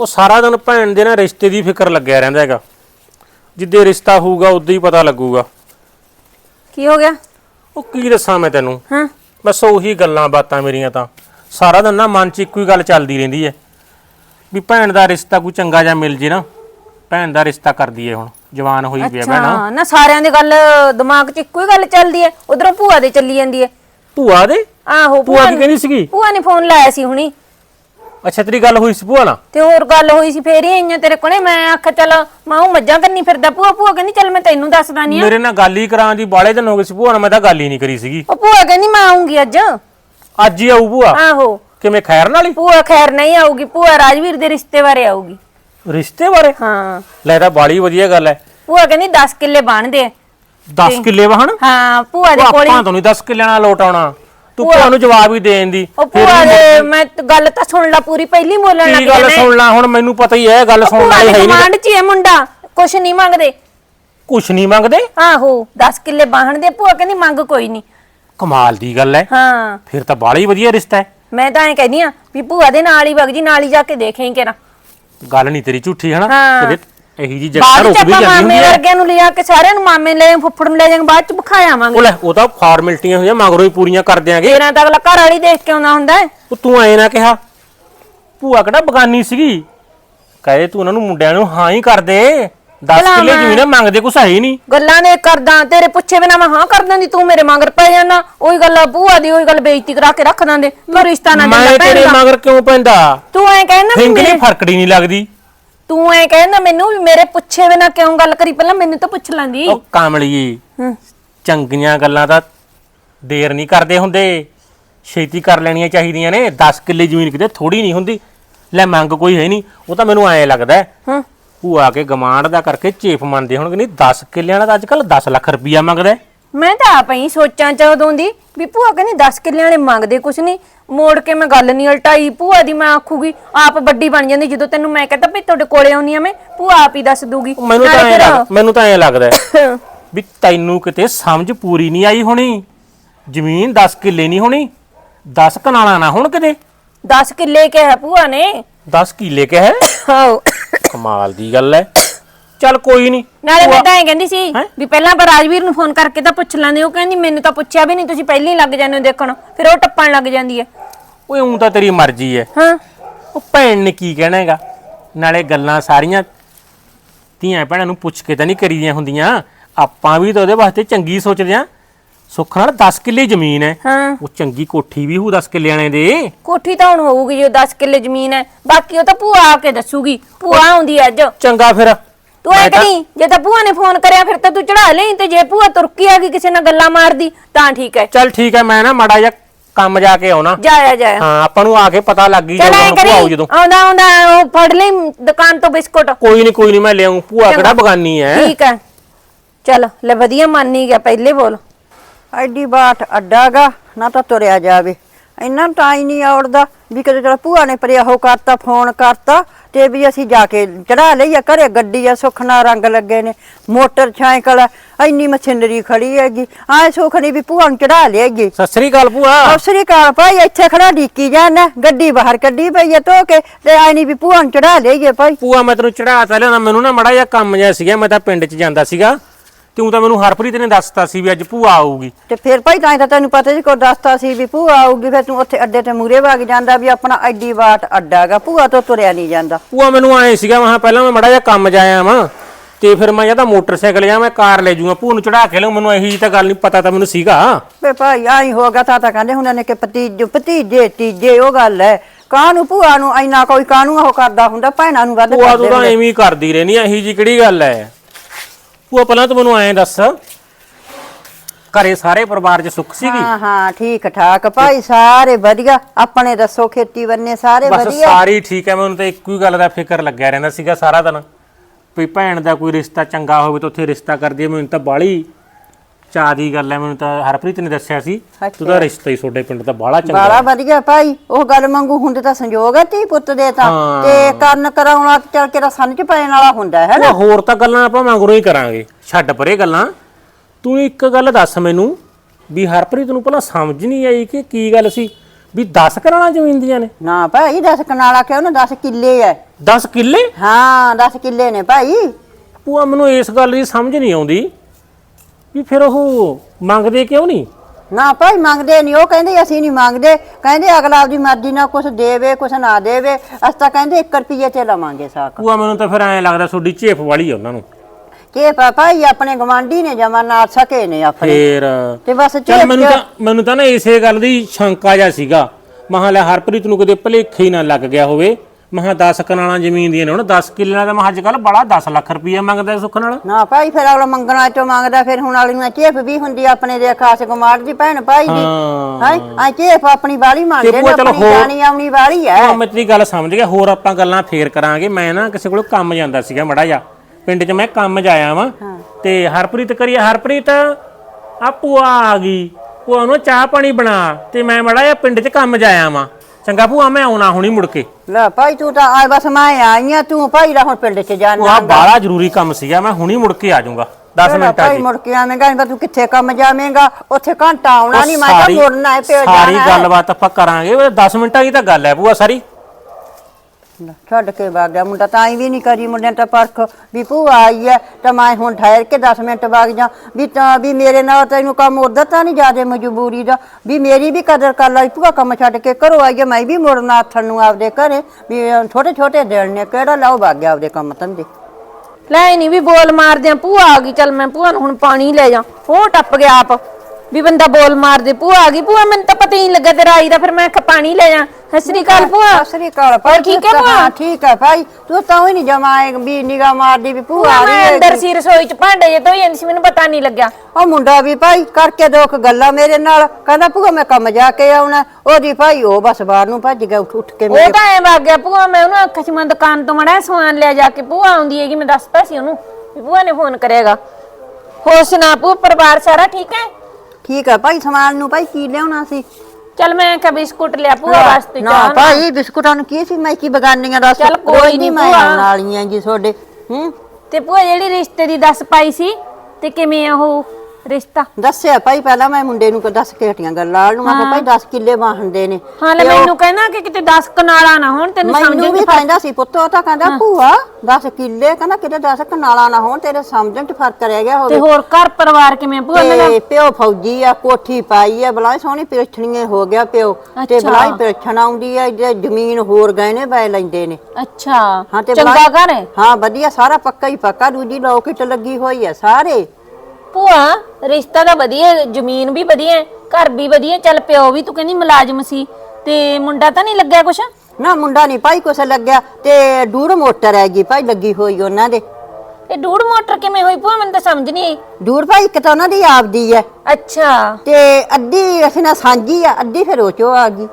ਉਹ ਸਾਰਾ ਦਿਨ ਭੈਣ ਦੇ ਨਾ ਰਿਸ਼ਤੇ ਦੀ ਫਿਕਰ ਲੱਗਿਆ ਰਹਿੰਦਾ ਹੈਗਾ। ਜਿੱਦੇ ਰਿਸ਼ਤਾ ਹੋਊਗਾ ਉਦੋਂ ਹੀ ਪਤਾ ਲੱਗੂਗਾ। ਕੀ ਹੋ ਗਿਆ? ਉਹ ਕੀ ਦੱਸਾਂ ਮੈਂ ਤੈਨੂੰ? ਹਾਂ। ਬਸ ਉਹੀ ਗੱਲਾਂ ਬਾਤਾਂ ਮੇਰੀਆਂ ਤਾਂ। ਸਾਰਾ ਦਿਨ ਨਾ ਮਨ 'ਚ ਇੱਕੋ ਹੀ ਗੱਲ ਚੱਲਦੀ ਰਹਿੰਦੀ ਹੈ। ਵੀ ਭੈਣ ਦਾ ਰਿਸ਼ਤਾ ਕੋਈ ਚੰਗਾ ਜਿਹਾ ਮਿਲ ਜੇ ਨਾ ਭੈਣ ਦਾ ਰਿਸ਼ਤਾ ਕਰਦੀ ਏ ਹੁਣ। ਜਵਾਨ ਹੋਈ ਪਈ ਹੈ ਭੈਣ। ਅੱਛਾ ਨਾ ਸਾਰਿਆਂ ਦੀ ਗੱਲ ਦਿਮਾਗ 'ਚ ਇੱਕੋ ਹੀ ਗੱਲ ਚੱਲਦੀ ਹੈ। ਉਧਰੋਂ ਭੂਆ ਦੇ ਚੱਲੀ ਜਾਂਦੀ ਹੈ। ਭੂਆ ਦੇ? ਆਹੋ ਭੂਆ ਕੀ ਕਹਿੰਦੀ ਸੀਗੀ? ਭੂਆ ਨੇ ਫੋਨ ਲਾਇਆ ਸੀ ਹੁਣੀ। ਅੱਛਾ ਤੇਰੀ ਗੱਲ ਹੋਈ ਸੀ ਭੂਆ ਨਾਲ? ਤੇ ਹੋਰ ਗੱਲ ਹੋਈ ਸੀ ਫੇਰ ਹੀ ਆਈਆਂ ਤੇਰੇ ਕੋਲੇ। ਮੈਂ ਆਖਿਆ ਚੱਲ ਮੈਂ ਉਹ ਮੱਝਾਂ ਕੰਨੀ ਫਿਰਦਾ। ਭੂਆ ਭੂਆ ਕਹਿੰਦੀ ਚੱਲ ਮੈਂ ਤੈਨੂੰ ਦੱਸਦਾ ਨਹੀਂ ਮੇਰੇ ਨਾਲ ਗੱਲ ਹੀ ਕਰਾਂ ਦੀ ਬਾਲੇ ਦਿਨ ਹੋ ਗਏ ਸੀ ਭੂਆ ਨਾਲ ਮੈਂ ਤਾਂ ਗੱਲ ਹੀ ਨਹੀਂ ਕਰੀ ਸੀਗੀ। ਉਹ ਭੂਆ ਕਹਿੰਦੀ ਮੈਂ ਆਉਂਗੀ ਅੱਜ। ਅੱਜ ਹੀ ਆਊ ਭੂਆ? ਆਹੋ। ਕਿਵੇਂ ਖੈਰ ਨਾਲ ਹੀ? ਭੂਆ ਖੈਰ ਨਹੀਂ ਆਊਗੀ। ਭੂਆ ਰਾਜਵੀਰ ਦੇ ਰਿਸ਼ਤੇ ਬਾਰੇ ਆਊਗੀ। ਰਿਸ਼ਤੇ ਬਾਰੇ? ਹਾਂ। ਲੈ ਤਾਂ ਬਾਲੀ ਵਧੀਆ ਗੱਲ ਹੈ। ਭੂਆ ਕਹਿੰਦੀ 10 ਕਿੱਲੇ ਬਣਦੇ ਆ। 10 ਕਿੱਲੇ ਵਹਣ? ਹਾਂ ਭੂਆ ਦੇ ਕੋਲੇ ਆਪਾਂ ਤੋਂ ਨਹੀਂ 10 ਕਿੱਲਿਆਂ ਨਾਲ ਲੋਟ ਆਉਣਾ। ਤੂੰ ਭੂਆ ਨੂੰ ਜਵਾਬ ਹੀ ਦੇਣ ਦੀ? ਉਹ ਭੂਆ ਦੇ ਮੈਂ ਤਾਂ ਗੱਲ ਤਾਂ ਸੁਣ ਲਾ ਪੂਰੀ ਪਹਿਲੀ ਬੋਲਣ ਲੱਗ ਕੀ ਗੱਲ ਸੁਣ ਲੈ ਹੁਣ ਮੈਨੂੰ ਪਤਾ ਹੀ ਹੈ ਗੱਲ ਵਾਲੀ ਦੇ ਹੈ ਹੀ ਨਹੀਂ। ਕਮਾਂਡ 'ਚ ਹੀ ਹੈ ਮੁੰਡਾ ਕੁਛ ਨਹੀਂ ਮੰਗਦੇ। ਕੁਛ ਨਹੀਂ ਮੰਗਦੇ? ਆਹੋ 10 ਕਿੱਲੇ ਬਾਹਣ ਦੇ ਭੂਆ ਕਹਿੰਦੀ ਮੰਗ ਕੋਈ ਨਹੀਂ। ਕਮਾਲ ਦੀ ਗੱਲ ਹੈ। ਹਾਂ। ਫਿਰ ਤਾਂ ਬਾਲੀ ਵਧੀਆ ਰਿਸ਼ਤਾ ਹੈ। ਮੈਂ ਤਾਂ ਐ ਕਹਿੰਦੀ ਆ ਵੀ ਭੂਆ ਦੇ ਨਾਲ ਹੀ ਵਗ ਜੀ ਨਾਲ ਹੀ ਜਾ ਕੇ ਦੇਖੇਂ ਕਿਰਾ ਗੱਲ ਨਹੀਂ ਤੇਰੀ ਝੂਠੀ ਹੈ ਨਾ? ਹਾਂ। ਇਹੀ ਜੀ ਜਗ੍ਹਾ ਬਾਅਦ ਰੁਕ ਚ ਵੀ ਆਪਾਂ ਜਾਂਦੀ ਮਾਮੇ ਹੁੰਦੀ ਹੈ ਵਰਗਿਆਂ ਨੂੰ ਲਿਆ ਕੇ ਸਾਰਿਆਂ ਨੂੰ ਮਾਮੇ ਲੈ ਫੁੱਫੜ ਨੂੰ ਲੈ ਜਾਵਾਂਗੇ ਬਾਅਦ ਚ ਵਿਖਾ ਉਹ ਆਵਾਂਗੇ ਲੈ ਉਹ ਤਾਂ ਫਾਰਮੈਲਿਟੀਆਂ ਹੋਈਆਂ ਮਗਰੋਂ ਹੀ ਪੂਰੀਆਂ ਕਰ ਦਿਆਂਗੇ। ਤੇਰਾ ਤਾਂ ਅਗਲਾ ਘਰ ਵਾਲੀ ਦੇਖ ਕੇ ਆਉਂਦਾ ਹੁੰਦਾ ਹੈ। ਉਹ ਤੂੰ ਐ ਨਾ ਕਿਹਾ ਭੂਆ ਕਿਹੜਾ ਬਗਾਨੀ ਸੀਗੀ? ਕਹੇ ਤੂੰ ਉਹਨਾਂ ਨੂੰ ਮੁੰਡਿਆਂ ਨੂੰ ਹਾਂ ਹੀ ਕਰ ਦੇ। 10 ਭਲਾ ਕਿੱਲੇ ਮੈਂ- ਜ਼ਮੀਨ ਮੰਗਦੇ ਕੁਛ ਹੈ ਹੀ ਨਹੀਂ। ਗੱਲਾਂ ਨੇ ਕਰਦਾ ਤੇਰੇ ਪੁੱਛੇ ਬਿਨਾ ਮੈਂ ਹਾਂ ਕਰ ਦਿੰਦੀ ਤੂੰ ਮੇਰੇ ਮਗਰ ਪੈ ਜਾਣਾ ਉਹੀ ਗੱਲ ਆ, ਭੂਆ ਦੀ ਉਹੀ ਗੱਲ ਬੇਇੱਜ਼ਤੀ ਕਰਾ ਕੇ ਰੱਖ ਦਿੰਦੇ। ਤੂੰ ਰਿਸ਼ਤਾ ਨਾ ਮੈਂ ਤੇਰੇ ਭੈਣ ਦਾ। ਮਗਰ ਕਿਉਂ ਪੈਂਦਾ? ਤੂੰ ਐ ਕਹਿੰਦਾ ਵੀ ਮੇਰੇ- ਫਰਕੜੀ ਨਹੀਂ ਲੱਗਦੀ। ਤੂੰ ਐ ਕਹਿੰਦਾ ਮੈਨੂੰ ਵੀ ਮੇਰੇ ਪੁੱਛੇ ਬਿਨਾ ਕਿਉਂ ਗੱਲ ਕਰੀ? ਪਹਿਲਾਂ ਮੈਨੂੰ ਤਾਂ ਪੁੱਛ ਲੈਂਦੀ ਉਹ ਕਾਮਲੀਏ ਹੂੰ। ਚੰਗੀਆਂ ਗੱਲਾਂ ਤਾਂ ਦੇਰ ਨਹੀਂ ਕਰਦੇ ਹੁੰਦੇ। ਛੇਤੀ ਕਰ ਲੈਣੀਆਂ ਚਾਹੀਦੀਆਂ ਨੇ। 10 ਕਿੱਲੇ ਜ਼ਮੀਨ ਕਿਤੇ ਥੋੜੀ ਨਹੀਂ ਹੁੰਦੀ। ਲੈ ਮੰਗ ਕੋਈ ਹੈ ਨਹੀਂ। ਉਹ ਤਾਂ ਮੈਨੂੰ ਐਂ ਲੱਗਦਾ ਹੈ, ਹਾਂ। ਭੂਆ ਕੇ ਗਮਾਂਡ ਦਾ ਕਰਕੇ ਚੇਪ ਮੰਨਦੇ ਹੋਣਗੇ ਨਹੀਂ। 10 ਕਿੱਲਿਆਂ ਦਾ ਤਾਂ ਅੱਜ ਕੱਲ 10 ਲੱਖ ਰੁਪਈਆ ਮੰਗਦਾ ਹੈ। ਮੈਂ ਤਾਂ ਆਪ ਹੀ ਸੋਚਾਂ ਚ ਉਦੋਂ ਦੀ ਵੀ ਭੂਆ ਕਹਿੰਦੀ 10 ਕਿੱਲਿਆਂ ਵਾਲੇ ਮੰਗਦੇ ਕੁਛ ਨਹੀਂ। ਮੋੜ ਕੇ ਮੈਂ ਗੱਲ ਨਹੀਂ ਉਲਟਾਈ। ਭੂਆ ਦੀ ਮੈਂ ਆਖੂਗੀ ਆਪ ਵੱਡੀ ਬਣ ਜਾਂਦੀ ਜਦੋਂ ਤੈਨੂੰ ਮੈਂ ਕਹਤਾ ਵੀ ਤੁਹਾਡੇ ਕੋਲੇ ਆਉਣੀ ਆ ਮੈਂ ਭੂਆ ਆਪ ਹੀ ਦੱਸ ਦੂਗੀ। ਮੈਨੂੰ ਤਾਂ ਨਾਲੇ ਐਂ ਫਿਰ- ਲੱਗ- ਮੈਨੂੰ ਤਾਂ ਐਂ ਲੱਗਦਾ ਹੈ ਵੀ ਤੈਨੂੰ ਕਿਤੇ ਸਮਝ ਪੂਰੀ ਨਹੀਂ ਆਈ ਹੋਣੀ। ਜ਼ਮੀਨ 10 ਕਿੱਲੇ ਨਹੀਂ ਹੋਣੀ। 10 ਕਨਾਲਾਂ ਨਾ ਹੋਣ ਕਿਤੇ। 10 ਕਿੱਲੇ ਕਿਹਾ ਭੂਆ ਨੇ। 10 ਕਿੱਲੇ ਕਿਹਾ ਹੈ? ਆਹੋ। ਕਮਾਲ ਦੀ ਗੱਲ ਹੈ। ਚੱਲ ਕੋਈ ਨਹੀਂ। ਨਾਲੇ ਮੈਂ ਤਾਂ ਐਂ ਕਹਿੰਦੀ ਸੀ ਹੈਂ? ਵੀ ਪਹਿਲਾਂ ਆਪਾਂ ਰਾਜਵੀਰ ਨੂੰ ਫੋਨ ਕਰਕੇ ਤਾਂ ਪੁੱਛ ਲੈਂਦੇ ਉਹ ਕਹਿੰਦੀ ਮੈਨੂੰ ਤਾਂ ਪੁੱਛਿਆ ਵੀ ਨਹੀਂ ਤੁਸੀਂ ਪਹਿਲਾਂ ਹੀ ਲੱਗ ਜਾਂਦੇ ਹੋ ਦੇਖਣ ਫਿਰ ਉਹ ਟੱਪਣ ਲੱਗ ਜਾਂਦੀ ਹੈ। ਓਏ ਉਂ ਤਾਂ ਤੇਰੀ ਮਰਜ਼ੀ ਹੈ। ਹਾਂ। ਉਹ ਭੈਣ ਨੇ ਕੀ ਕਹਿਣਾ ਹੈਗਾ? ਨਾਲੇ ਗੱਲਾਂ ਸਾਰੀਆਂ ਧੀਆਂ ਭੈਣਾਂ ਨੂੰ ਪੁੱਛ ਕੇ ਤਾਂ ਨਹੀਂ ਕਰੀਦੀਆਂ ਹੁੰਦੀਆਂ। ਆਪਾਂ ਵੀ ਤਾਂ ਉਹਦੇ ਵਾਸਤੇ ਚੰਗੀ ਸੋਚਦੇ ਆ ਸੁੱਖ ਨਾਲ 10 ਕਿੱਲੇ ਜ਼ਮੀਨ ਹੈ। ਹਾਂ। ਉਹ ਚੰਗੀ ਕੋਠੀ ਵੀ ਹੂ 10 ਕਿੱਲੇ ਵਾਲੇ ਦੇ। ਕੋਠੀ ਤਾਂ ਹੁਣ ਹੋਊਗੀ ਜੋ 10 ਕਿੱਲੇ ਜ਼ਮੀਨ ਹੈ। ਬਾਕੀ ਉਹ ਤਾਂ ਭੂਆ ਆ ਕੇ ਦੱਸੂਗੀ। ਭੂਆ ਆਉਂਦੀ ਹੈ ਅੱਜ। ਚੰਗਾ ਫਿਰ। ਤੂੰ ਐ ਕਰੀ ਜੇ ਤਾਂ ਭੂਆ ਨੇ ਫੋਨ ਕਰਿਆ ਫਿਰ ਤਾਂ ਤੂੰ ਚੜਾ ਲਈ ਤੇ ਜੇ ਭੂਆ ਤੁਰਕੀ ਆ ਗਈ ਕਿਸੇ ਨਾਲ ਗੱਲਾਂ ਮਾਰਦੀ ਤਾਂ ਠੀਕ ਹੈ ਚੱਲ ਠੀਕ ਹੈ ਮੈਂ ਨਾ ਮਾੜਾ ਜਿਹਾ ਕੰਮ ਜਾ ਕੇ ਆਉਣਾ। ਜਾਇਆ ਜਾਇਆ। ਹਾਂ ਆਪਾਂ ਨੂੰ ਆ ਕੇ ਪਤਾ ਲੱਗ ਗਈ ਚਲ ਐ ਜਦੋਂ ਭੂਆ ਆਊ ਕਰੀ ਜਦੋਂ। ਆਉਂਦਾ ਆਉਂਦਾ ਉਹ ਫੜ ਲਈ ਦੁਕਾਨ ਤੋਂ ਬਿਸਕੁਟ। ਕੋਈ ਨਹੀਂ ਕੋਈ ਨਹੀਂ ਮੈਂ ਲਿਆਉਂ ਭੂਆ ਕਿਹੜਾ ਬਗਾਨੀ ਹੈ ਠੀਕ ਹੈ ਚਲ ਲੈ ਵਧੀਆ ਮੰਨ ਗਿਆ ਪਹਿਲੇ ਬੋਲ। ਐਡੀ ਬਾਠ ਅੱਡਾਗਾ ਨਾ ਤਾਂ ਤੁਰਿਆ ਜਾਵੇ। ਇੰਨਾ ਤਾਂ ਹੀ ਨਹੀਂ ਔੜਦਾ ਵੀ ਕਦੇ ਚਲ ਭੂਆ ਨੇ ਪਰਿਆ ਹੋ ਕਰਤਾ ਫੋਨ ਕਰਤਾ ਤੇ ਵੀ ਅਸੀਂ ਜਾ ਕੇ ਚੜਾ ਲਈਏ ਘਰੇ ਗੱਡੀ ਆ ਸੁੱਖ ਨਾਲ ਰੰਗ ਲੱਗੇ ਨੇ ਮੋਟਰਸਾਈਕਲ ਆ, ਇੰਨੀ ਮਸ਼ੀਨਰੀ ਖੜੀ ਹੈਗੀ ਆਏ ਸੁੱਖ ਨਹੀਂ ਵੀ ਭੂਆ ਨੂੰ ਚੜਾ ਲਿਆਈਏ। ਸਤਿ ਸ੍ਰੀ ਅਕਾਲ ਭੂਆ। ਸਤਿ ਸ੍ਰੀ ਅਕਾਲ ਭਾਈ ਇੱਥੇ ਖੜਾ ਢੀਕੀ ਜਾਣਾ ਗੱਡੀ ਬਾਹਰ ਕੱਢੀ ਪਈ ਹੈ ਧੋ ਕੇ ਤੇ ਆਈ ਨਹੀਂ ਵੀ ਭੂਆ ਨੂੰ ਚੜਾ ਲਿਆਈਏ ਭਾਈ। ਭੂਆ ਮੈਂ ਤੈਨੂੰ ਚੜਾ ਤਾ ਲਿਆਉਣਾ ਮੈਨੂੰ ਨਾ ਮੜਾ ਜਿਹਾ ਕੰਮ ਜਿਹਾ ਸੀਗਾ ਮੈਂ ਤਾਂ ਪਿੰਡ 'ਚ ਜਾਂਦਾ ਸੀਗਾ। ਤੂੰ ਤਾਂ ਮੈਨੂੰ ਹਰਪ੍ਰੀਤ ਨੇ ਦੱਸਤਾ ਸੀ ਵੀ ਅੱਜ ਭੂਆ ਆਊਗੀ। ਤੇ ਫਿਰ ਭਾਈ ਤਾਂ ਹੀ ਤਾਂ ਤੈਨੂੰ ਪਤਾ ਸੀ ਕੋ ਦੱਸਤਾ ਸੀ ਵੀ ਭੂਆ ਆਊਗੀ ਫਿਰ ਤੂੰ ਉੱਥੇ ਅੱਡੇ ਤੇ ਮੂਰੇ ਵਗ ਜਾਂਦਾ ਵੀ ਆਪਣਾ ਐਡੀ ਬਾਟ ਅੱਡਾਗਾ ਭੂਆ ਤੋਂ ਤੁਰਿਆ ਨਹੀਂ ਜਾਂਦਾ। ਭੂਆ ਮੈਨੂੰ ਆਏ ਸੀਗਾ ਮੈਂ ਕਿਹਾ ਪਹਿਲਾਂ ਮੈਂ ਮੜਾ ਜਿਹਾ ਕੰਮ ਜਾਇਆ ਵਾਂ ਤੇ ਫਿਰ ਮੈਂ ਜਾਂ ਤਾਂ ਮੋਟਰਸਾਈਕਲ ਜਾਂ ਮੈਂ ਕਾਰ ਲੈ ਜੂਗਾ ਭੂਆ ਨੂੰ ਚੜਾ ਕੇ ਲਿਆਉਂ ਮੈਨੂੰ ਇਹੀ ਤਾਂ ਗੱਲ ਨਹੀਂ ਪਤਾ ਤਾਂ ਮੈਨੂੰ ਸੀਗਾ। ਵੇ ਭਾਈ ਆਈ ਹੋਗਾ ਤਾਂ ਤਾਂ ਕਹਿੰਦੇ ਹੁੰਦੇ ਨੇ ਕਿ ਭਤੀਜ ਭਤੀਜੇ ਤੀਜੇ ਉਹ ਗੱਲ ਹੈ ਕਾਹਨੂੰ ਭੂਆ ਨੂੰ ਇੰਨਾ ਕੋਈ ਕਾਹਨੂੰ ਉਹ ਕਰਦਾ ਹੁੰਦਾ ਭੈਣਾਂ ਨੂੰ ਵੱਧ ਭੂਆ ਕਰਦੇ ਤੂੰ ਤਾਂ ਹੁੰਦੇ। ਐਵੇਂ ਹੀ ਕਰਦੀ ਰਹਿਨੀ ਆ ਇਹੀ ਜੀ ਕਿਹੜੀ ਗੱਲ ਐ? ਭੂਆ ਪਹਿਲਾਂ ਤੂੰ ਮੈਨੂੰ ਐਂ ਦੱਸ। ਘਰੇ ਸਾਰੇ ਪਰਿਵਾਰ 'ਚ ਸੁੱਖ ਸੀਗੀ? ਹਾਂ ਹਾਂ ਠੀਕ ਠਾਕ। ਭਾਈ ਸਾਰੇ ਵਧੀਆ। ਆਪਣੇ ਦੱਸੋ ਖੇਤੀ ਬੰਨੇ ਸਾਰੇ ਬਸ ਵਧੀਆ? ਸਾਰੀ ਠੀਕ ਐ ਮੈਨੂੰ ਤਾਂ ਇੱਕੋ ਹੀ ਗੱਲ ਦਾ ਫਿਕਰ ਲੱਗਿਆ ਰਹਿੰਦਾ ਸੀਗਾ ਸਾਰਾ ਦਿਨ। ਵੀ ਭੈਣ ਦਾ ਕੋਈ ਰਿਸ਼ਤਾ ਚੰਗਾ ਹੋਵੇ ਤਾਂ ਉੱਥੇ ਰਿਸ਼ਤਾ ਕਰਦੀ ਐ ਮੈਨੂੰ ਤਾਂ ਬਾਲੀ ਚਾਹ ਦੀ ਗੱਲ ਐ ਮੈਨੂੰ ਤਾਂ ਹਰਪ੍ਰੀਤ ਨੇ ਦੱਸਿਆ ਸੀ। ਤੂੰ ਤਾਂ ਰਿਸ਼ਤਾ ਹੀ ਤੁਹਾਡੇ ਪਿੰਡ ਦਾ ਬਾਲਾ ਚੰਗਾ ਬਾਲਾ ਵਧੀਆ ਭਾਈ ਉਹ ਗੱਲ ਮੰਗੂ ਹੁੰਦੇ ਤਾਂ ਸੰਜੋਗ ਹੈ ਤੀ ਪੁੱਤ ਦੇ ਤਾਂ। ਹਾਂ। ਤੇ ਕਰਨ ਕਰਾਉਣਾ ਚੱਲ ਕੇ ਤਾਂ ਸੰਨ ਚ ਪੈਣ ਵਾਲਾ ਹੁੰਦਾ ਹੈ ਨਾ? ਉਹ ਹੋਰ ਤਾਂ ਗੱਲਾਂ ਆਪਾਂ ਮਗਰੋਂ ਹੀ ਕਰਾਂਗੇ। ਛੱਡ ਪਰੇ ਗੱਲਾਂ। ਤੂੰ ਇੱਕ ਗੱਲ ਦੱਸ ਮੈਨੂੰ ਵੀ ਹਰਪ੍ਰੀਤ ਨੂੰ ਪਹਿਲਾਂ ਸਮਝ ਨਹੀਂ ਆਈ ਕਿ ਕੀ ਗੱਲ ਸੀ? ਵੀ 10 ਕਨਾਲਾਂ ਜ਼ਮੀਨ ਦੀਆਂ ਨੇ? ਨਾ ਭਾਈ 10 ਕਨਾਲਾ ਕਿਉਂ ਨਾ 10 ਕਿੱਲੇ ਐ। 10 ਕਿੱਲੇ? ਹਾਂ 10 ਕਿੱਲੇ ਨੇ ਭਾਈ। ਭੂਆ ਮੈਨੂੰ ਇਸ ਗੱਲ ਦੀ ਸਮਝ ਨਹੀਂ ਆਉਂਦੀ। ਵੀ ਫਿਰ ਉਹ ਮੰਗਦੇ ਕਿਉਂ ਨਹੀਂ? ਨਾ ਭਾਈ ਮੰਗਦੇ ਨਹੀਂ ਉਹ ਕਹਿੰਦੇ ਅਸੀਂ ਨਹੀਂ ਮੰਗਦੇ। ਕਹਿੰਦੇ ਅਗਲਾ ਆਪਦੀ ਮਰਜ਼ੀ ਨਾਲ ਕੁਝ ਦੇਵੇ ਕੁਝ ਨਾ ਦੇਵੇ। ਅਸੀਂ ਤਾਂ ਕਹਿੰਦੇ 1 ਰੁਪਏ ਤੇ ਲਵਾਂਗੇ ਸਾਕ। ਭੂਆ ਮੈਨੂੰ ਤਾਂ ਫਿਰ ਐਂ ਲੱਗਦਾ ਤੁਹਾਡੀ ਝੇਪ ਵਾਲੀ ਆ ਉਹਨਾਂ ਨੂੰ। ਕੀ ਪਾਪਾ ਇਹ ਆਪਣੇ ਗਵਾਂਢੀ ਨੇ ਜਮਾ ਨਾ ਸਕੇ ਨੇ ਆਪਣੇ। ਫੇਰ। ਤੇ ਬਸ ਚੱਲ ਝੇਪ ਮੈਨੂੰ ਤਾਂ ਮੈਨੂੰ ਤਾਂ ਨਾ ਇਸੇ ਗੱਲ ਦੀ ਸ਼ੰਕਾ ਜਾ ਸੀਗਾ। ਮਹਾਂ ਲੈ ਹਰਪ੍ਰੀਤ ਨੂੰ ਕਦੇ ਭਲੇਖੇ ਹੀ ਨਾ ਲੱਗ ਗਿਆ ਹੋਵੇ। ਮਹਾਂ 10 ਕਨਾਲਾਂ ਜ਼ਮੀਨ ਦੀਆਂ ਨੇ ਹੁਣ 10 ਕਿੱਲਿਆਂ ਦਾ ਮਹਾਂ ਅੱਜ ਕੱਲ ਬੜਾ 10 ਲੱਖ ਰੁਪਈਆ ਮੰਗਦਾ ਸੁੱਖ ਨਾਲ। ਨਾ ਭਾਈ ਫਿਰ ਅਗਲਾ ਮੰਗਣਾ ਚੋਂ ਮੰਗਦਾ ਫਿਰ ਹੁਣ ਅਗਲੀਆਂ ਚੇਪ ਵੀ ਹੁੰਦੀ ਆ ਆਪਣੇ ਦੇ ਖਾਸ ਗੁਮਾਰ ਦੀ ਭੈਣ ਭਾਈ ਦੀ। ਹਾਂ। ਆ ਚੇਪ ਆਪਣੀ ਬਾਲੀ ਮੰਨਦੇ ਨੇ ਆਪਣੀ ਜਾਣੀ ਆਉਣੀ ਵਾਲੀ ਐ। ਹਾਂ, ਮੈਂ ਤੇਰੀ ਗੱਲ ਸਮਝ ਗਿਆ ਹੋਰ ਆਪਾਂ ਗੱਲਾਂ ਫੇਰ ਕਰਾਂਗੇ। ਮੈਂ ਨਾ ਕਿਸੇ ਕੋਲ ਕੰਮ ਜਾਂਦਾ ਸੀਗਾ ਮੜਾ ਜਾ ਪਿੰਡ 'ਚ ਮੈਂ ਕੰਮ ਜਾਇਆ ਵਾਂ। ਤੇ ਹਰਪ੍ਰੀਤ ਕਰੀਏ ਹਰਪ੍ਰੀਤ ਆ ਭੂਆ ਆ ਗਈ। ਭੂਆ ਨੂੰ ਚਾਹ ਪਾਣੀ ਬਣਾ। ਤੇ ਮੈਂ ਮੜਾ ਜਾ ਪਿੰਡ 'ਚ ਕੰਮ ਜਾਇਆ ਵਾਂ। ਚੰਗਾ ਭੂਆ ਮੈਂ ਆਉਣਾ ਹੁਣੀ ਮੁੜ ਕੇ। ਲੈ ਭਾਈ ਤੂੰ ਤਾਂ ਆ ਬਸ ਮੈਂ ਆਈ ਆ ਤੂੰ ਭਾਈ ਰਾ ਹੁਣ ਪਿੰਡ ਚ ਜਾਣਾ ਭੂਆ ਬਾਹਲਾ ਜ਼ਰੂਰੀ ਕੰਮ ਸੀਗਾ ਮੈਂ ਹੁਣੀ ਮੁੜ ਕੇ ਆ ਜਾਊਂਗਾ। 10 ਮਿੰਟਾਂ ਭਾਈ 'ਚ ਮੁੜ ਕੇ ਆਵੇਂਗਾ ਨਹੀਂ ਤੂੰ ਕਿੱਥੇ ਕੰਮ ਜਾਵੇਂਗਾ? ਉੱਥੇ ਘੰਟਾ ਆਉਣਾ ਨਹੀਂ ਮੈਂ ਤਾਂ ਮੁੜਨਾ ਹੈ ਪਿਓ ਸਾਰੀ ਜਾਣਾ ਹੈ। ਗੱਲਬਾਤ ਆਪਾਂ ਕਰਾਂਗੇ 10 ਮਿੰਟਾਂ ਦੀ ਤਾਂ ਗੱਲ ਹੈ ਭੂਆ ਸਾਰੀ। ਲੈ, ਛੱਡ ਕੇ ਵਗ ਗਿਆ ਮੁੰਡਾ ਤਾਂ ਹੀ ਵੀ ਨਹੀਂ ਕਰੀ ਮੁੰਡੇ ਨੇ ਤਾਂ ਪਰਖ ਵੀ ਭੂਆ ਆਈ ਹੈ ਤਾਂ ਮੈਂ ਹੁਣ ਠਹਿਰ ਕੇ 10 ਮਿੰਟ ਵਗ ਜਾ। ਵੀ ਤਾਂ ਵੀ ਮੇਰੇ ਨਾਲ ਤੈਨੂੰ ਕੰਮ ਉਧਰ ਤਾਂ ਨਹੀਂ ਜਿਆਦੇ ਮਜਬੂਰੀ ਦਾ। ਵੀ ਮੇਰੀ ਵੀ ਕਦਰ ਕਰ ਲੈ ਭੂਆ ਕੰਮ ਛੱਡ ਕੇ ਘਰੋਂ ਆਈ ਹੈ ਮੈਂ ਵੀ ਮੁੜਨਾ ਆਥਣ ਨੂੰ ਆਪਦੇ ਘਰੇ। ਵੀ ਛੋਟੇ ਛੋਟੇ ਦਿਨ ਨੇ ਕਿਹੜਾ ਲਾਓ ਵਗ ਗਿਆ ਆਪਦੇ ਕੰਮ ਧੰਦੇ। ਲੈ ਨਹੀਂ ਵੀ ਬੋਲ ਮਾਰਦੇ ਆ ਭੂਆ ਆ ਗਈ ਚੱਲ ਮੈਂ ਭੂਆ ਨੂੰ ਹੁਣ ਪਾਣੀ ਲੈ ਜਾ। ਉਹ ਟੱਪ ਗਿਆ ਆਪ। ਵੀ ਬੰਦਾ ਬੋਲ ਮਾਰਦੇ ਭੂਆ ਆ ਗਈ ਭੂਆ ਮੈਨੂੰ ਤਾਂ ਪਤਾ ਹੀ ਨਹੀਂ ਲੱਗਾ ਤੇਰਾ ਆਈ ਦਾ ਫਿਰ ਮੈਂ ਕਿਹਾ ਪਾਣੀ ਲੈ ਜਾ। ਸਤਿ ਸ੍ਰੀ ਅਕਾਲ ਭੂਆ। ਸਤਿ ਸ੍ਰੀ ਅਕਾਲ ਭਾਈ ਹੋਰ ਠੀਕ ਹੈ ਤੂੰ ਤਾਂ- ਭੂਆ? ਹਾਂ, ਠੀਕ ਹੈ ਭਾਈ। ਤੂੰ ਤਾਂ ਹੀ ਨਹੀਂ ਜਮਾਏ ਵੀ ਨਿਗਾਹ ਮਾਰਦੀ ਵੀ ਭੂਆ ਭੂਆ ਆ ਮੈਂ ਰਹੀ ਅੰਦਰ ਹੈ ਸੀ ਰਸੋਈ ਚ ਭਾਂਡੇ ਜੇ ਧੋਈ ਜਾਂਦੀ ਸੀ ਮੈਨੂੰ ਪਤਾ ਨਹੀਂ ਲੱਗਿਆ। ਉਹ ਮੁੰਡਾ ਵੀ ਭਾਈ ਕਰਕੇ ਦੋ ਕੁ ਗੱਲਾਂ ਮੇਰੇ ਨਾਲ। ਕਹਿੰਦਾ ਭੂਆ ਮੈਂ ਕੰਮ ਜਾ ਕੇ ਆਉਣਾ। ਉਹਦੀ ਭਾਈ ਉਹ ਬਸ ਬਾਹਰ ਨੂੰ ਭੱਜ ਗਿਆ ਉੱਠ ਉੱਠ ਕੇ ਉਹ ਤਾਂ ਐ ਵਗ ਗਿਆ। ਭੂਆ ਮੈਂ ਉਹਨੂੰ ਆਖਿਆ ਸੀ ਮੈਂ ਦੁਕਾਨ ਤੋਂ ਮੜਾ ਸਮਾਨ ਲਿਆ ਜਾ ਕੇ ਭੂਆ ਆਉਂਦੀ ਹੈਗੀ ਮੈਂ ਦੱਸਤਾ ਸੀ ਉਹਨੂੰ ਵੀ ਭੂਆ ਨੇ ਫੋਨ ਕਰੇਗਾ ਹੋਰ ਸੁਣਾ ਭੂਆ ਪਰਿਵਾਰ ਸਾਰਾ ਠੀਕ ਹੈ? ਠੀਕ ਹੈ ਭਾਈ ਸਮਾਨ ਨੂੰ ਭਾਈ ਕੀ ਲਿਆਉਣਾ ਸੀ ਚੱਲ ਮੈਂ ਕਿਹਾ ਬਿਸਕੁਟ ਲਿਆ ਭੂਆ ਵਾਸਤੇ ਨਾ ਚਾਹ। ਭਾਈ ਬਿਸਕੁਟਾਂ ਨੂੰ ਕੀ ਸੀ ਮੈਂ ਕੀ ਬਗਾਨੀਆਂ ਦਾ ਚੱਲ ਕੋਈ ਨੀ ਮੈਂ ਭੂਆ। ਆਉਣ ਵਾਲੀਆਂ ਜੀ ਤੁਹਾਡੇ ਹੂੰ ਤੇ ਭੂਆ ਜਿਹੜੀ ਰਿਸ਼ਤੇ ਦੀ ਦੱਸ ਪਾਈ ਸੀ ਤੇ ਕਿਵੇਂ ਆ ਉਹ ਰਿਸ਼ਤਾ। ਦੱਸਿਆ ਭਾਈ ਪਹਿਲਾਂ ਮੈਂ ਮੁੰਡੇ ਨੂੰ ਦੱਸ ਕੇ ਹਟੀਆਂ ਗੱਲਾਂ ਨੂੰ। ਮੈਂ ਕਿਹਾ ਭਾਈ 10 ਕਿੱਲੇ ਵਾਹਣਦੇ ਨੇ। ਹਾਂ ਲੈ ਤੇ ਮੈਨੂੰ ਕਹਿੰਦਾ ਕਿ ਕਿਤੇ 10 ਕਨਾਲਾ ਨਾ ਹੋਣ ਤੈਨੂੰ ਸਮਝ ਮੈਨੂੰ ਵੀ ਕਹਿੰਦਾ ਸੀ ਪੁੱਤ ਉਹ ਤਾਂ ਕਹਿੰਦਾ ਭੂਆ 10 ਕਿੱਲੇ ਕਹਿੰਦਾ ਕਿਤੇ 10 ਕਨਾਲਾਂ ਨਾ ਹੋਣ ਤੇਰੇ ਸਮਝਣ ਚ ਫ਼ਰਕ ਰਹਿ ਗਿਆ ਤੇ ਹੋਵੇ। ਹੋਰ ਘਰ ਪਰਿਵਾਰ ਕਿਵੇਂ ਭੂਆ ਦਾ? ਤੇ ਪਿਓ ਫੌਜੀ ਆ ਕੋਠੀ ਪਾਈ ਆ ਬਲਾਈ ਸੋਹਣੀ ਪਿਰਛਣੀਏ ਹੋ ਗਿਆ ਪਿਓ। ਤੇ। ਬਲਾਈ ਪਿਰਛਣ ਆਉਂਦੀ ਆ ਜੇ ਜ਼ਮੀਨ ਹੋਰ ਗਏ ਨੇ ਬੈ ਲੈਂਦੇ ਨੇ। ਅੱਛਾ। ਹਾਂ ਤੇ ਚੰਗਾ ਘਰ ਹੈ ਹਾਂ ਵਧੀਆ ਸਾਰਾ ਪੱਕਾ ਹੀ ਪੱਕਾ ਦੂਜੀ ਲੋਕਿਟ ਲੱਗੀ ਹੋਈ ਆ ਸਾਰੇ। ਭੂਆ ਰਿਸ਼ਤਾ ਤਾਂ ਵਧੀਆ ਹੈ, ਜ਼ਮੀਨ ਵੀ ਵਧੀਆ ਹੈ, ਘਰ ਵੀ ਵਧੀਆ ਹੈ, ਚੱਲ ਪਿਓ ਵੀ ਤੂੰ ਕਹਿੰਦੀ ਮੁਲਾਜ਼ਮ ਸੀ ਤੇ ਮੁੰਡਾ ਤਾਂ ਨਹੀਂ ਲੱਗਿਆ ਕੁਛ? ਨਾ ਮੁੰਡਾ ਨਹੀਂ ਭਾਈ ਕੁਛ ਲੱਗਿਆ ਤੇ ਡੂੜ ਮੋਟਰ ਹੈਗੀ ਭਾਈ ਲੱਗੀ ਹੋਈ ਉਹਨਾਂ ਦੇ। ਇਹ ਡੂੜ ਮੋਟਰ ਕਿਵੇਂ ਹੋਈ ਭੂਆ ਮੈਨੂੰ ਤਾਂ ਸਮਝ ਨਹੀਂ ਆਈ। ਡੂੜ ਭਾਈ ਇੱਕ ਤਾਂ ਉਹਨਾਂ ਦੀ ਆਪਦੀ ਹੈ। ਅੱਛਾ। ਤੇ ਅੱਧੀ ਅਸੀਂ ਨਾ ਸਾਂਝੀ ਆ ਅੱਧੀ ਫਿਰ ਉਹ ਚੋਂ ਆ ਗਈ।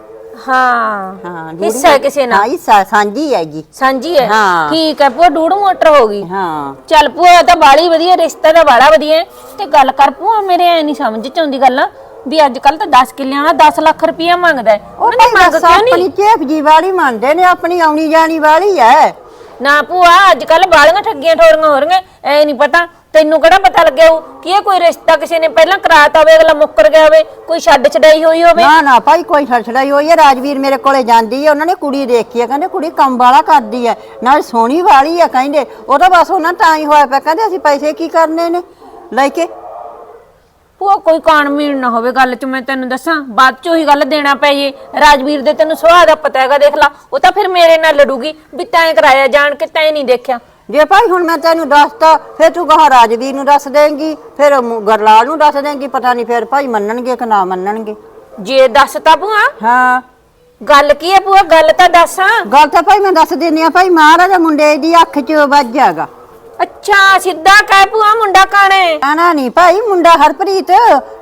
ਹਾਂ। ਹਾਂ ਹਿੱਸਾ ਹੈ ਕਿਸੇ ਨਾਲ। ਹਾਂ ਹਿੱਸਾ ਸਾਂਝੀ ਹੈਗੀ ਸਾਂਝੀ ਹੈ। ਹਾਂ। ਠੀਕ ਹੈ ਭੂਆ ਡੂੜ ਮੋਟਰ ਹੋ ਗਈ। ਹਾਂ। ਚੱਲ ਭੂਆ ਤਾਂ ਬਾਲੀ ਵਧੀਆ ਰਿਸ਼ਤਾ ਤਾਂ ਬਾਲਾ ਵਧੀਆ ਹੈ। ਤੇ ਗੱਲ ਕਰ ਭੂਆ ਮੇਰੇ ਐ ਨਹੀਂ ਸਮਝ ਚ ਆਉਂਦੀ ਗੱਲ। ਵੀ ਅੱਜ ਕੱਲ ਤਾਂ 10 ਕਿੱਲਿਆਂ ਦਾ 10 ਲੱਖ ਰੁਪਇਆ ਮੰਗਦਾ ਹੈ। ਉਹ ਉਹਨਾਂ ਦੀ ਭਾਈ ਮੰਗ ਬਸ ਕਿਉਂ ਨਹੀਂ? ਆਪਣੀ ਚੇਪ ਜੀ ਵਾਲੀ ਮੰਨਦੇ ਨੇ ਆਪਣੀ ਆਉਣੀ ਜਾਣੀ ਵਾਲੀ ਹੈ। ਨਾ ਭੂਆ ਅੱਜ ਕੱਲ ਬਾਲੀਆਂ ਠੱਗੀਆਂ ਠੋਰੀਆਂ ਹੋ ਰਹੀਆਂ। ਐ ਨਹੀਂ ਪਤਾ ਤੈਨੂੰ ਕਿਹੜਾ ਪਤਾ ਲੱਗਿਆ ਉਹ ਕਿ ਇਹ ਕੋਈ ਰਿਸ਼ਤਾ ਕਿਸੇ ਨੇ ਪਹਿਲਾਂ ਕਰਾਤਾ ਹੋਵੇ ਅਗਲਾ ਮੁੱਕਰ ਗਿਆ ਹੋਵੇ ਕੋਈ ਛੱਡ ਛਡਾਈ ਹੋਈ ਹੋਵੇ? ਨਾ ਨਾ ਭਾਈ ਕੋਈ ਛੜਛੜਾਈ ਹੋਈ ਹੈ। ਰਾਜਵੀਰ ਮੇਰੇ ਕੋਲੇ ਜਾਂਦੀ ਹੈ ਉਹਨਾਂ ਨੇ ਕੁੜੀ ਦੇਖੀ ਹੈ ਕਹਿੰਦੇ ਕੁੜੀ ਕੰਮ ਵਾਲਾ ਕਰਦੀ ਹੈ ਨਾਲ ਸੋਹਣੀ ਵਾਲੀ ਹੈ ਕਹਿੰਦੇ। ਉਹ ਤਾਂ ਬਸ ਉਹਨਾਂ ਤਾਂ ਹੀ ਹੋਇਆ ਪਿਆ ਕਹਿੰਦੇ ਅਸੀਂ ਪੈਸੇ ਕੀ ਕਰਨੇ ਨੇ? ਲੈ ਕੇ। ਭੂਆ ਕੋਈ ਕਾਣ ਮੀਣ ਨਾ ਹੋਵੇ ਗੱਲ 'ਚ ਮੈਂ ਤੈਨੂੰ ਦੱਸਾਂ ਬਾਅਦ 'ਚ ਉਹੀ ਗੱਲ ਦੇਣਾ ਪੈ ਜੇ। ਰਾਜਵੀਰ ਦੇ ਤੈਨੂੰ ਸੁਭਾਅ ਦਾ ਪਤਾ ਹੈਗਾ ਦੇਖ ਲਾ ਉਹ ਤਾਂ ਫਿਰ ਮੇਰੇ ਨਾਲ ਲੜੂਗੀ ਵੀ ਤੈਂ ਕਰਾਇਆ ਜਾਣ ਕੇ ਤੈਂ ਨਹੀਂ ਦੇਖਿਆ। ਜੇ ਭਾਈ ਹੁਣ ਮੈਂ ਤੈਨੂੰ ਦੱਸਤਾ ਫਿਰ ਤੂੰ ਕਹਾ ਰਾਜਵੀਰ ਨੂੰ ਦੱਸ ਦੇਂਗੀ ਫਿਰ ਮੁ- ਗਰਲਾਲ ਨੂੰ ਦੱਸ ਦੇਂਗੀ ਪਤਾ ਨਹੀਂ ਫਿਰ ਭਾਈ ਮੰਨਣਗੇ ਕਿ ਨਾ ਮੰਨਣਗੇ। ਜੇ ਦੱਸਤਾ ਭੂਆ? ਹਾਂ। ਗੱਲ ਕੀ ਹੈ ਭੂਆ? ਗੱਲ ਤਾਂ ਦੱਸਾਂ। ਗੱਲ ਤਾਂ ਭਾਈ ਮੈਂ ਦੱਸ ਦਿੰਨੀ ਆ ਭਾਈ ਮਹਾਰਾਜਾ ਮੁੰਡੇ ਦੀ ਅੱਖ 'ਚ ਵੱਜਿਆਗਾ ਅੱਛਾ ਸਿੱਧਾ ਕਹਿ ਭੂਆ ਮੁੰਡਾ ਕਾਣੇ ਆਣਾ ਨਹੀਂ ਭਾਈ ਮੁੰਡਾ ਹਰਪ੍ਰੀਤ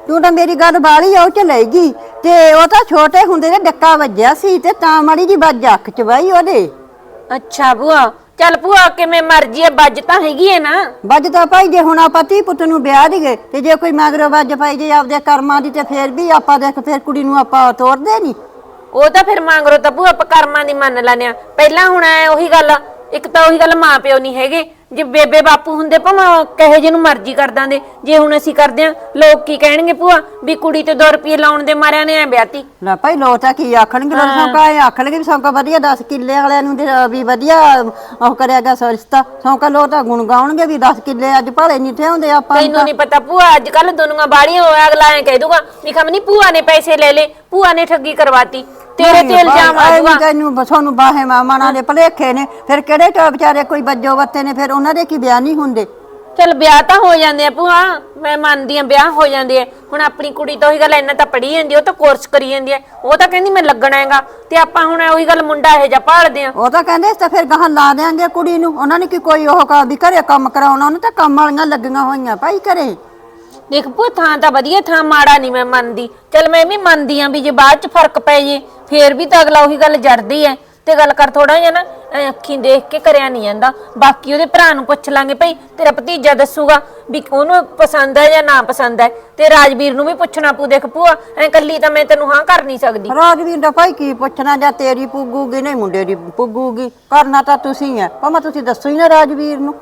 ਤੂੰ ਤਾਂ ਮੇਰੀ ਗੱਲ ਬਾਲੀ ਉਹ ਚ ਲੈ ਗਈ ਤੇ ਉਹ ਤਾਂ ਛੋਟੇ ਹੁੰਦੇ ਨੇ ਡੱਕਾ ਵੱਜਿਆ ਸੀ ਤੇ ਤਾਂ ਮਾੜੀ ਜੀ ਵੱਜ ਅੱਖ ਚ ਬਾਈ ਉਹਦੇ। ਅੱਛਾ ਭੂਆ ਚੱਲ ਭੂਆ ਕਿਵੇਂ ਮਰਜ਼ੀ ਹੈ ਬੱਜ ਤਾਂ ਹੈਗੀ ਹੈ ਨਾ। ਵੱਜ ਤਾਂ ਭਾਈ ਜੇ ਹੁਣ ਆਪਾਂ ਧੀ ਪੁੱਤ ਨੂੰ ਵਿਆਹ ਦੀਏ ਤੇ ਜੇ ਕੋਈ ਮਗਰੋਂ ਵੱਜ ਪਾਈ ਜੇ ਆਪਦੇ ਕਰਮਾਂ ਦੀ ਤੇ ਫੇਰ ਵੀ ਆਪਾਂ ਦੇਖ ਫੇਰ ਕੁੜੀ ਨੂੰ ਆਪਾਂ ਤੋਰਦੇ ਨਹੀਂ ਉਹ ਤਾਂ ਫਿਰ ਮੰਗਰੋ ਤਾਂ ਭੂਆ ਆਪਾਂ ਕਰਮਾਂ ਦੀ ਮੰਨ ਲੈਨੇ ਆ। ਪਹਿਲਾਂ ਹੁਣ ਐ ਉਹੀ ਗੱਲ ਆ, ਇੱਕ ਤਾਂ ਉਹੀ ਗੱਲ ਮਾਂ ਪਿਓ ਨਹੀਂ ਹੈਗੇ। ਜੇ ਬੇਬੇ ਬਾਪੂ ਹੁੰਦੇ ਭਾਵੇਂ ਕਹੇ ਜਿਹਨੂੰ ਮਰਜ਼ੀ ਕਰ ਦਾਂਦੇ। ਜੇ ਹੁਣ ਅਸੀਂ ਕਰਦੇ ਆ ਲੋਕ ਕੀ ਕਹਿਣਗੇ ਭੂਆ? ਵੀ ਕੁੜੀ ਤੇ 2 ਰੁਪਏ ਲਾਉਣ ਦੇ ਮਾਰਿਆਂ ਨੇ ਐ ਵਿਆਹਤੀ। ਲੈ ਭਾਈ ਲੋਕ ਤਾਂ ਕੀ ਆਖਣਗੇ? ਲੋਕ ਸੌਂਕਾ ਇਹ ਆਖਣਗੇ ਵੀ ਸੌਂਕਾ ਵਧੀਆ 10 ਕਿੱਲੇ ਵਾਲਿਆਂ ਨੂੰ ਤੇ ਵੀ ਵਧੀਆ ਉਹ ਕਰਿਆ ਗਿਆ ਸਰਿਸ਼ਤਾ। ਸੌਂਕਾ ਲੋਕ ਤਾਂ ਗੁਣ ਗਾਉਣਗੇ ਵੀ 10 ਕਿੱਲੇ ਅੱਜ ਭਾਲੇ ਨਹੀਂ ਤੇ ਹੁੰਦੇ ਆਪਾਂ। ਨੂੰ ਤੈਨੂੰ ਨਹੀਂ ਪਤਾ ਭੂਆ ਅੱਜ ਕੱਲ ਦੁਨੀਆ ਬਾੜੀਆਂ ਹੋਇਆ ਅਗਲਾ ਐ ਕਹਿ ਦੂਗਾ ਵੀ ਖਮਨੀ ਭੂਆ ਨੇ ਪੈਸੇ ਲੈ ਲੇ ਭੂਆ ਨੇ ਠੱਗੀ ਕਰਵਾਤੀ। ਤੇਰੇ ਤੇ ਇਲਜ਼ਾਮ ਆ ਜਾਊਗਾ ਤੈਨੂੰ ਤੁਹਾਨੂੰ ਬਾਹੇ ਮਾਮਾ ਦੇ ਭਲੇਖੇ ਨੇ। ਫਿਰ ਕਿਹੜੇ ਚੋ ਵਿਚਾਰੇ ਕੋਈ ਬੱਜੋ ਬੱਤੇ ਨੇ? ਫਿਰ ਉਹਨਾਂ ਦੇ ਕੀ ਬਿਆਨ ਨਹੀਂ ਹੁੰਦੇ? ਚਲ ਵਿਆਹ ਤਾਂ ਹੋ ਜਾਂਦੇ ਆ ਭੂਆ। ਮੈਂ ਮੰਨਦੀ ਆ ਵਿਆਹ ਹੋ ਜਾਂਦੇ ਆ। ਹੁਣ ਆਪਣੀ ਕੁੜੀ ਤਾਂ ਉਹੀ ਗੱਲ ਇੰਨਾ ਤਾਂ ਪੜ੍ਹੀ ਜਾਂਦੀ ਉਹ ਤਾਂ ਕੋਰਸ ਕਰੀ ਜਾਂਦੀ ਆ। ਉਹ ਤਾਂ ਕਹਿੰਦੀ ਮੈਂ ਲੱਗਣਾ ਹੈਗਾ। ਤੇ ਆਪਾਂ ਹੁਣ ਉਹੀ ਗੱਲ ਮੁੰਡਾ ਇਹ ਜਿਹਾ ਭਾਲਦੇ ਆ। ਉਹ ਤਾਂ ਕਹਿੰਦੇ ਇਸ ਤਾਂ ਫਿਰ ਗਾਹਾਂ ਲਾ ਦੇਾਂਗੇ ਕੁੜੀ ਨੂੰ। ਉਹਨਾਂ ਨੇ ਕੀ ਕੋਈ ਉਹ ਕਾ ਵੀ ਘਰੇ ਕੰਮ ਕਰਾਉਣਾ ਉਹਨੂੰ ਤਾਂ ਕੰਮ ਵਾਲੀਆਂ ਲੱਗੀਆਂ ਹੋਈਆਂ ਭਾਈ ਘਰੇ। ਦੇਖ ਭੂਆ ਥਾਂ ਤਾਂ ਵਧੀਆ ਥਾਂ ਮਾੜਾ ਨਹੀਂ ਮੈਂ ਮੰਨਦੀ। ਚਲ ਮੈਂ ਵੀ ਮੰਨਦੀ ਆ ਵੀ ਜੇ ਬਾਅਦ ਚ ਫ਼ਰਕ ਪੈ ਜੇ ਫੇਰ ਵੀ ਤਾਂ ਅਗਲਾ ਉਹੀ ਗੱਲ ਜੜਦੀ ਐ। ਤੇ ਗੱਲ ਕਰ ਥੋੜਾ ਜਿਹਾ ਨਾ ਐਂ ਅੱਖੀਂ ਦੇਖ ਕੇ ਕਰਿਆ ਨਹੀਂ ਜਾਂਦਾ। ਬਾਕੀ ਉਹਦੇ ਭਰਾ ਨੂੰ ਪੁੱਛ ਲਾਂਗੇ ਭਈ ਤੇਰਾ ਭਤੀਜਾ ਦੱਸੂਗਾ ਵੀ ਉਹਨੂੰ ਪਸੰਦ ਹੈ ਜਾਂ ਨਾ ਪਸੰਦ ਹੈ ਤੇ ਰਾਜਵੀਰ ਨੂੰ ਵੀ ਪੁੱਛਣਾ ਪਊ ਦੇਖ ਭੂਆ ਐ ਕੱਲੀ ਤਾਂ ਮੈਂ ਤੈਨੂੰ ਹਾਂ ਕਰ ਨਹੀਂ ਸਕਦੀ। ਰਾਜਵੀਰ ਦਾ ਭਾਈ ਕੀ ਪੁੱਛਣਾ ਜਾਂ ਤੇਰੀ ਪੁੱਗੂਗੀ ਨਹੀਂ ਮੁੰਡੇ ਦੀ ਪੁੱਗੂਗੀ। ਕਰਨਾ ਤਾਂ ਤੁਸੀਂ ਆ ਭਾਵੇਂ ਤੁਸੀਂ ਦੱਸੋ ਹੀ ਨਾ ਰਾਜਵੀਰ ਨੂੰ।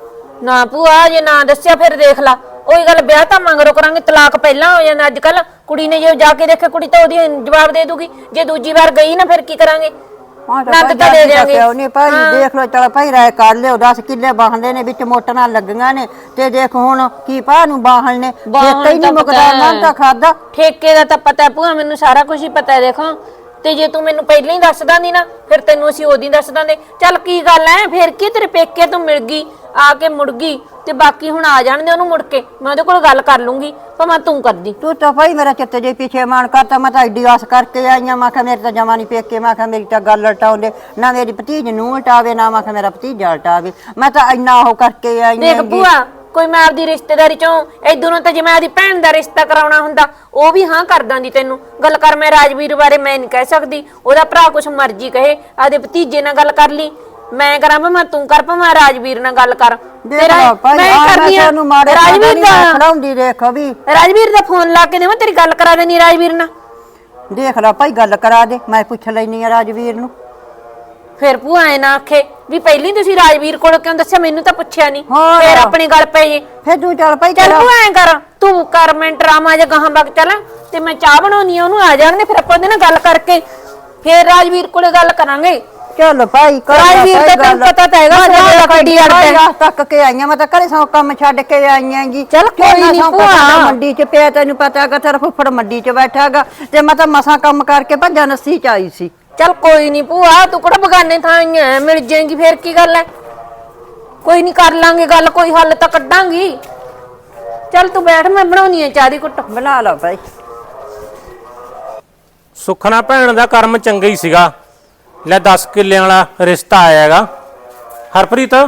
ਨਾ ਭੂਆ ਜੇ ਨਾ ਦੱਸਿਆ ਫਿਰ ਦੇਖ ਲਾ। ਉਹੀ ਗੱਲ ਵਿਆਹ ਤਾਂ ਮੰਗਰੋ ਕਰਾਂਗੇ ਤਲਾਕ ਪਹਿਲਾਂ ਹੋ ਜਾਂਦਾ ਅੱਜ ਕੱਲ ਕੁੜੀ ਨੇ ਜੇ ਜਾ ਕੇ ਦੇਖੇ ਕੁੜੀ ਤਾਂ ਉਹਦੀ ਜਵਾਬ ਦੇ ਦੂਗੀ। ਜੇ ਦੂਜੀ ਵਾਰ ਗਈ ਨਾ ਫਿਰ ਕੀ ਕਰਾਂਗੇ? ਹਾਂ ਤਾਂ ਨੰਦ ਤਾਂ ਦੇ ਜਾਤੀ ਦਾ ਦਿਆਂਗੇ। ਪਿਓ ਨੀ ਭਾਈ ਦੇਖ ਲੋ ਚਲ ਭਾਈ ਰਾਇ ਕਰ ਲਿਓ 10 ਕਿੱਲੇ ਬਾਹਣੇ ਨੇ ਵਿੱਚ ਮੋਟਰਾਂ ਲੱਗੀਆਂ ਨੇ ਤੇ ਦੇਖ ਹੁਣ ਕੀ ਪਾ ਨੂੰ ਬਾਹਣ ਨੇ। ਖੇਤ ਹੀ ਨਹੀਂ ਮੁਕਦਾ। ਮਨ ਤਾਂ ਖਾਦਾ ਠੇਕੇ ਦਾ ਤਾਂ ਪਤਾ ਹੈ ਭੂਆ ਮੈਨੂੰ ਸਾਰਾ ਕੁਝ ਹੀ ਪਤਾ ਹੈ ਦੇਖੋ। ਤੇ ਜੇ ਤੂੰ ਮੈਨੂੰ ਪਹਿਲਾਂ ਹੀ ਦੱਸ ਦਾਂਦੀ ਨਾ ਫਿਰ ਤੈਨੂੰ ਅਸੀਂ ਉਦੋਂ ਹੀ ਦੱਸ ਦਾਂਦੇ ਚੱਲ ਕੀ ਗੱਲ ਐ? ਫਿਰ ਕੀ ਤੇਰੇ ਪੇਕੇ ਤੋਂ ਮਿਲ ਗਈ ਆ ਕੇ ਮੁੜ ਗਈ ਤੇ ਬਾਕੀ ਹੁਣ ਆ ਜਾਣਦੇ ਉਹਨੂੰ ਮੁੜ ਕੇ ਮੈਂ ਉਹਦੇ ਕੋਲ ਗੱਲ ਕਰ ਲੂੰਗੀ ਭਾਵੇਂ ਤੂੰ ਕਰਦੀ। ਤੂੰ ਤਾਂ ਭਾਈ ਮੇਰਾ ਚਿੱਤ ਜੇ ਪਿੱਛੇ ਮਾਨ ਕਰਤਾ ਮੈਂ ਤਾਂ ਐਡੀ ਆਸ ਕਰਕੇ ਆਈਆਂ ਮੈਂ ਕਿਹਾ ਮੇਰੇ ਤਾਂ ਜਮਾ ਨਹੀਂ ਪੇਕੇ ਮੈਂ ਕਿਹਾ ਮੇਰੀ ਤਾਂ ਗੱਲ ਲਟਾਉਂਦੇ ਨਾ ਮੇਰੀ ਭਤੀਜ ਨੂੰ ਉਲਟਾਵੇ ਨਾ ਮੈਂ ਕਿਹਾ ਮੇਰਾ ਭਤੀਜਾ ਉਲਟਾਵੇ। ਮੈਂ ਤਾਂ ਇੰਨਾ ਉਹ ਕਰਕੇ ਆਈ ਦੇਖ। ਭੂਆ ਕੋਈ ਮੈਂ ਆਪਦੀ ਰਿਸ਼ਤੇਦਾਰੀ ਚੋਂ ਇਦੋਂ ਤਾਂ ਜੇ ਮੈਂ ਆਪਦੀ ਭੈਣ ਦਾ ਰਿਸ਼ਤਾ ਕਰਾਉਣਾ ਹੁੰਦਾ ਉਹ ਵੀ ਹਾਂ ਕਰ ਦਾਂਦੀ ਤੈਨੂੰ। ਗੱਲ ਕਰ ਮੈਂ ਰਾਜਵੀਰ ਬਾਰੇ ਮੈਂ ਨਹੀਂ ਕਹਿ ਸਕਦੀ। ਉਹਦਾ ਭਰਾ ਕੁਛ ਮਰਜ਼ੀ ਕਹੇ ਆਪਦੇ ਭਤੀਜੇ ਨਾਲ ਗੱਲ ਕਰ ਲਈ। ਮੈਂ ਕਰਾਂ ਭਾਵੇਂ ਤੂੰ ਕਰ ਭਾਵੇਂ ਰਾਜਵੀਰ ਨਾਲ ਗੱਲ ਕਰ। ਭਾਈ ਮੈਂ ਕਰਦੀ ਆ। ਰਾਜਵੀਰ ਦਾ ਖੜਾਉਂਦੀ ਦੇਖੋ ਵੀ। ਰਾਜਵੀਰ ਦਾ ਫੋਨ ਲਾ ਕੇ ਦੇਵਾਂ ਤੇਰੀ ਗੱਲ ਕਰਾ ਦੇਣੀ ਰਾਜਵੀਰ ਨਾਲ। ਦੇਖ ਲੈ ਭਾਈ ਗੱਲ ਕਰਾ ਦੇ ਮੈਂ ਪੁੱਛ ਲੈਣੀ ਆ ਰਾਜਵੀਰ ਨੂੰ। ਫਿਰ ਭੂਆ ਐ ਨਾ ਆਖੇ ਵੀ ਪਹਿਲੀ ਤੁਸੀਂ ਰਾਜਵੀਰ ਕੋਲ ਕਿਉਂ ਦੱਸਿਆ ਮੈਨੂੰ ਤਾਂ ਪੁੱਛਿਆ ਨਹੀਂ ਹੋਰ। ਫਿਰ ਆਪਣੀ ਗੱਲ ਪੈ ਜੇ ਫਿਰ ਤੂੰ ਚੱਲ ਭਾਈ ਚੱਲ ਤੂੰ ਐਂ ਕਰ ਤੂੰ ਕਰ ਮੈਂ ਡਰਾਮਾ ਜਾਂ ਗਾਹਾਂ ਬਗ ਚੱਲ ਤੇ ਮੈਂ ਚਾਹ ਬਣਾਉਣੀ ਆ ਉਹਨੂੰ ਆ ਜਾਣਗੇ ਫਿਰ ਆਪਾਂ ਉਹਦੇ ਨਾਲ ਗੱਲ ਕਰਕੇ ਫਿਰ ਰਾਜਵੀਰ ਕੋਲੇ ਗੱਲ ਕਰਾਂਗੇ ਚੱਲ ਭਾਈ ਕਰ ਰਾਜਵੀਰ ਦਾ ਤੈਨੂੰ। ਪਤਾ ਤਾਂ ਹੈਗਾ ਸੁਭਾਅ ਦਾ ਤਾਂ ਕਿੱਡੀ ਅੜਦਾ ਹੈ। ਤੱਕ ਕੇ ਆਈਆਂ ਮੈਂ ਤਾਂ ਘਰੇ ਸੌ ਕੰਮ ਛੱਡ ਕੇ ਆਈਆਂ ਜੀ ਚੱਲ ਕੋਈ ਨੀ ਭੂਆ। ਮੰਡੀ 'ਚ ਪਿਆ ਤੈਨੂੰ ਪਤਾ ਹੈਗਾ ਤੇਰਾ ਫੁੱਫੜ ਮੰਡੀ 'ਚ ਬੈਠਾਗਾ ਤੇ ਮੈਂ ਤਾਂ ਮਸਾਂ ਕੰਮ ਕਰਕੇ ਭੱਜਾ ਨੱਸੀ ਚ ਆਈ ਸੀ ਚੱਲ ਕੋਈ ਨਹੀਂ ਭੂਆ ਤੂੰ ਕਿਹੜਾ ਬਗਾਨੇ ਥਾਂ ਆਈ ਐ? ਮਿਲ ਜਾਏਗੀ ਫਿਰ ਕੀ ਗੱਲ ਐ? ਕੋਈ ਨਹੀਂ ਕਰ ਲਾਂਗੇ ਗੱਲ ਕੋਈ ਹੱਲ ਤਾਂ ਕੱਢਾਂਗੀ। ਚੱਲ ਤੂੰ ਬੈਠ ਮੈਂ ਬਣਾਉਣੀ ਐ ਚਾਹ ਦੀ ਕੁੱਟ ਬਣਾ ਲਓ ਭਾਈ। ਸੁਖਨਾ ਭੈਣ ਦਾ ਕਰਮ ਚੰਗਾ ਹੀ ਸੀਗਾ। ਲੈ 10 ਕਿੱਲਿਆਂ ਵਾਲਾ ਰਿਸ਼ਤਾ ਆਇਆ ਹੈਗਾ। ਹਰਪ੍ਰੀਤ ਆਹ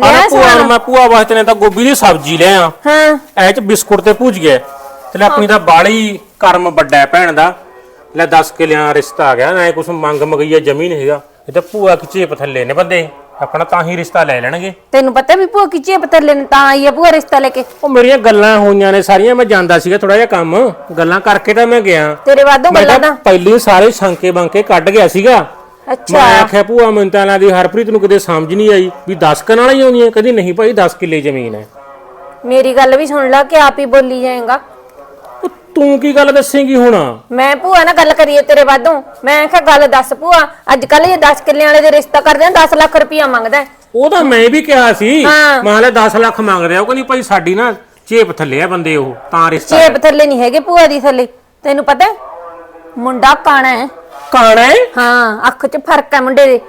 ਲੈ ਭੂਆ ਨੂੰ। ਮੈਂ ਭੂਆ ਵਾਸਤੇ ਨੇ ਤਾਂ ਗੋਭੀ ਦੀ ਸਬਜ਼ੀ ਲੈ ਆ ਹਾਂ। ਐ ਚ ਬਿਸਕੁਟ ਤੇ ਭੁੱਜ ਗਿਆ। ਤੇ ਲੈ ਆਪਣੀ ਤਾਂ ਬਾਲੀ ਕਰਮ ਵੱਡਾ ਹੈ ਭੈਣ ਦਾ। ਲੈ 10 ਕਿੱਲਿਆਂ ਰਿਸ਼ਤਾ ਆ ਗਿਆ ਨਾ ਕੁਛ ਮੰਗ ਮਗਈਆ ਜ਼ਮੀਨ ਹੈਗਾ। ਇਹ ਤਾਂ ਭੂਆ ਕੀ ਚੇਪ ਥੱਲੇ ਨੇ ਬੰਦੇ। ਆਪਣਾ ਤਾਂ ਹੀ ਰਿਸ਼ਤਾ ਲੈ ਲੈਣਗੇ। ਤੈਨੂੰ ਪਤਾ ਵੀ ਭੂਆ ਕਿਚੇ ਪਤਲੇ ਨੇ ਤਾਂ ਆਈ ਐ ਭੂਆ ਰਿਸ਼ਤਾ ਲੈ ਕੇ। ਉਹ ਮੇਰੀਆਂ ਗੱਲਾਂ ਹੋਈਆਂ ਨੇ ਸਾਰੀਆਂ ਮੈਂ ਜਾਂਦਾ ਸੀਗਾ ਥੋੜਾ ਜਿਹਾ ਕੰਮ। ਗੱਲਾਂ ਕਰਕੇ ਤਾਂ ਮੈਂ ਗਿਆ। ਤੇਰੇ ਵਾਧੋਂ ਮੈਂ ਗੱਲਾਂ ਤਾਂ। ਦਾ ਪਹਿਲੀ ਸਾਰੇ ਸ਼ੰਕੇ ਬੰਕੇ ਕੱਢ ਗਿਆ ਸੀਗਾ। ਅੱਛਾ। ਮੈਂ ਆਖਿਆ ਭੂਆ ਮੈਨੂੰ ਤਾਂ ਦੀ ਹਰਪ੍ਰੀਤ ਨੂੰ ਕਦੇ ਸਮਝ ਨਹੀਂ ਆਈ ਵੀ 10 ਕਨਾਲ ਹੀ ਆਉਂਦੀਆਂ ਕਦੀ ਨਹੀਂ ਭਾਈ 10 ਕਿੱਲੇ ਜ਼ਮੀਨ ਹੈ। ਮੇਰੀ ਗੱਲ ਵੀ ਸੁਣ ਲੈ ਕਿ ਆਪ ਹੀ ਬੋਲੀ ਜਾਏਗਾ। ਉਹ ਤੂੰ ਕੀ ਗੱਲ ਦੱਸੇਂਗੀ ਹੁਣ ਮੈਂ ਭੂਆ ਨਾਲ ਗੱਲ ਕਰੀਏ ਤੇਰੇ ਵਾਧੋਂ ਮੈਂ ਕਿਹਾ ਗੱਲ ਦੱਸ ਭੂਆ ਅੱਜ ਕੱਲ ਇਹ 10 ਕਿੱਲਿਆਂ ਵਾਲੇ ਦੇ ਰਿਸ਼ਤਾ ਕਰਦੇ ਆ 10 ਲੱਖ ਰੁਪਇਆ ਮੰਗਦਾ ਹੈ। ਉਹ ਤਾਂ ਮੈਂ ਵੀ ਕਿਹਾ ਸੀ ਹਾਂ। ਮੈਂ ਹਲੇ 10 ਲੱਖ ਮੰਗਦੇ ਆ ਉਹ ਕਹਿੰਦੀ ਭਾਈ ਸਾਡੀ ਨਾ ਚੇਪ ਥੱਲੇ ਆ ਬੰਦੇ ਉਹ ਤਾਂ ਰਿਸ਼ਤਾ ਚੇਪ ਥੱਲੇ ਨਹੀਂ ਹੈਗੇ ਭੂਆ ਦੀ ਥੱਲੇ ਤੈਨੂੰ ਪਤਾ ਹੈ? ਮੁੰਡਾ ਕਾਣਾ ਹੈ ਕਾਣਾ ਹੈ ਹਾਂ ਅੱਖ 'ਚ ਫ਼ਰਕ ਹੈ ਮੁੰਡੇ ਦੇ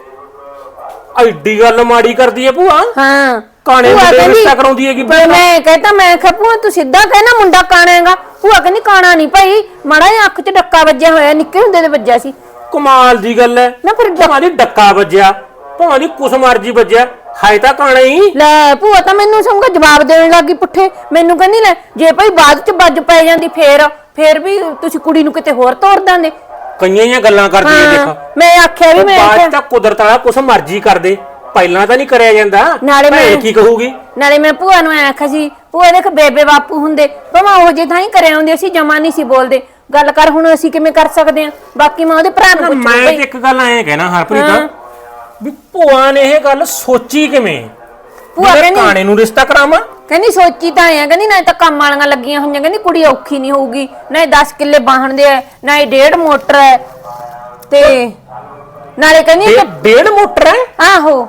ਐਡੀ ਗੱਲ ਮਾੜੀ ਕਰਦੀ ਹੈ ਭੂਆ? ਹਾਂ। ਕਾਣੇ ਭੂਆ ਮੁੰਡੇ ਕਹਿੰਦੀ- ਰਿਸ਼ਤਾ ਕਰਾਉਂਦੀ ਹੈਗੀ ਪਰ ਮੈਂ ਕਹਿੰਦਾ ਮੈਂ ਕਿਹਾ ਭੂਆ ਤੂੰ ਸਿੱਧਾ ਕਹਿਣਾ ਮੁੰਡਾ ਕਾਣਾ ਹੈਗਾ। ਭੂਆ ਕਹਿੰਦੀ ਕਾਣਾ ਨਹੀਂ ਭਾਈ ਮਾੜਾ ਜਿਹਾ ਅੱਖ 'ਚ ਡੱਕਾ ਵੱਜਿਆ ਹੋਇਆ ਨਿੱਕੇ ਹੁੰਦੇ ਦੇ ਵੱਜਿਆ ਸੀ। ਕਮਾਲ ਦੀ ਗੱਲ ਹੈ ਨਾ ਫਿਰ ਭਾਂ ਦੀ ਡੱਕਾ ਵੱਜਿਆ ਭਾਂ ਦੀ ਕੁਸ ਮਰਜ਼ੀ ਵੱਜਿਆ। ਹਾਏ ਤਾਂ ਕਾਣਾ ਹੀ ਲੈ ਭੂਆ ਤਾਂ ਮੈਨੂੰ ਸਮਝਾ ਜਵਾਬ ਦੇਣ ਲੱਗੀ ਪੁੱਠੇ। ਮੈਨੂੰ ਕਹਿੰਦੀ ਲੈ ਜੇ ਭਾਈ ਬਾਅਦ 'ਚ ਵੱਜ ਪੈ ਜਾਂਦੀ ਫੇਰ ਫੇਰ ਵੀ ਤੁਸੀਂ ਕੁੜੀ ਨੂੰ ਕਿਤੇ ਹੋਰ ਤੋਰ ਦਾਂਦੇ ਕਈਆਂ ਹੀ ਗੱਲਾਂ ਕਰਦੀ ਹੈ ਦੇਖ। ਮੈਂ ਆਖਿਆ ਵੀ ਮੈਂ ਬਾਅਦ ਤਾਂ ਕੁਦਰਤ ਵਾਲਾ ਕੁਛ ਮਰਜ਼ੀ ਕਰਦੇ ਪਹਿਲਾਂ ਤਾਂ ਨਹੀਂ ਕਰਿਆ ਜਾਂਦਾ। ਨਾਲੇ ਮੈਂ- ਭੈਣ ਕੀ ਕਹੂਗੀ? ਨਾਲੇ ਮੈਂ ਭੂਆ ਨੂੰ ਐ ਆਖਿਆ ਸੀ ਭੂਆ ਦੇਖ ਬੇਬੇ ਬਾਪੂ ਹੁੰਦੇ ਭਾਵੇਂ ਉਹ ਜੇ ਥਾਂ ਹੀ ਕਰਿਆ ਹੁੰਦੇ ਅਸੀਂ ਜਮਾ ਨਹੀਂ ਸੀ ਬੋਲਦੇ। ਗੱਲ ਕਰ ਹੁਣ ਅਸੀਂ ਕਿਵੇਂ ਕਰ ਸਕਦੇ ਆ ਬਾਕੀ ਮੈਂ ਉਹਦੇ ਭਰਾ ਨੂੰ ਪੁੱਛੂ ਮੈਂ ਤੇ ਇੱਕ ਗੱਲ ਐਂ ਕਹਿਣਾ ਹਰਪ੍ਰੀਤ ਵੀ ਭੂਆ ਨੇ ਇਹ ਗੱਲ ਸੋਚੀ ਕਿਵੇਂ? ਭੂਆ ਮੇਰੇ ਕਹਿੰਦੀ ਕਾਣੇ ਨੂੰ ਰਿਸ਼ਤਾ ਕਰਾਵਾਂ। ਕਹਿੰਦੀ ਸੋਚੀ ਤਾਂ ਐ ਕਹਿੰਦੀ ਨਾ ਤਾਂ ਕੰਮ ਵਾਲੀਆਂ ਲੱਗੀਆਂ ਹੋਈਆਂ ਕਹਿੰਦੀ ਕੁੜੀ ਔਖੀ ਨਹੀਂ ਹੋਊਗੀ ਨਾ ਇਹ 10 ਕਿੱਲੇ ਬਾਹਣ ਦੇ ਐ ਨਾ ਇਹ ਡੇਢ ਮੋਟਰ ਐ ਤੇ ਨਾਲੇ ਕਹਿੰਦੀ ਇਹ ਡੇਢ ਮੋਟਰ ਹੈ? ਆਹੋ।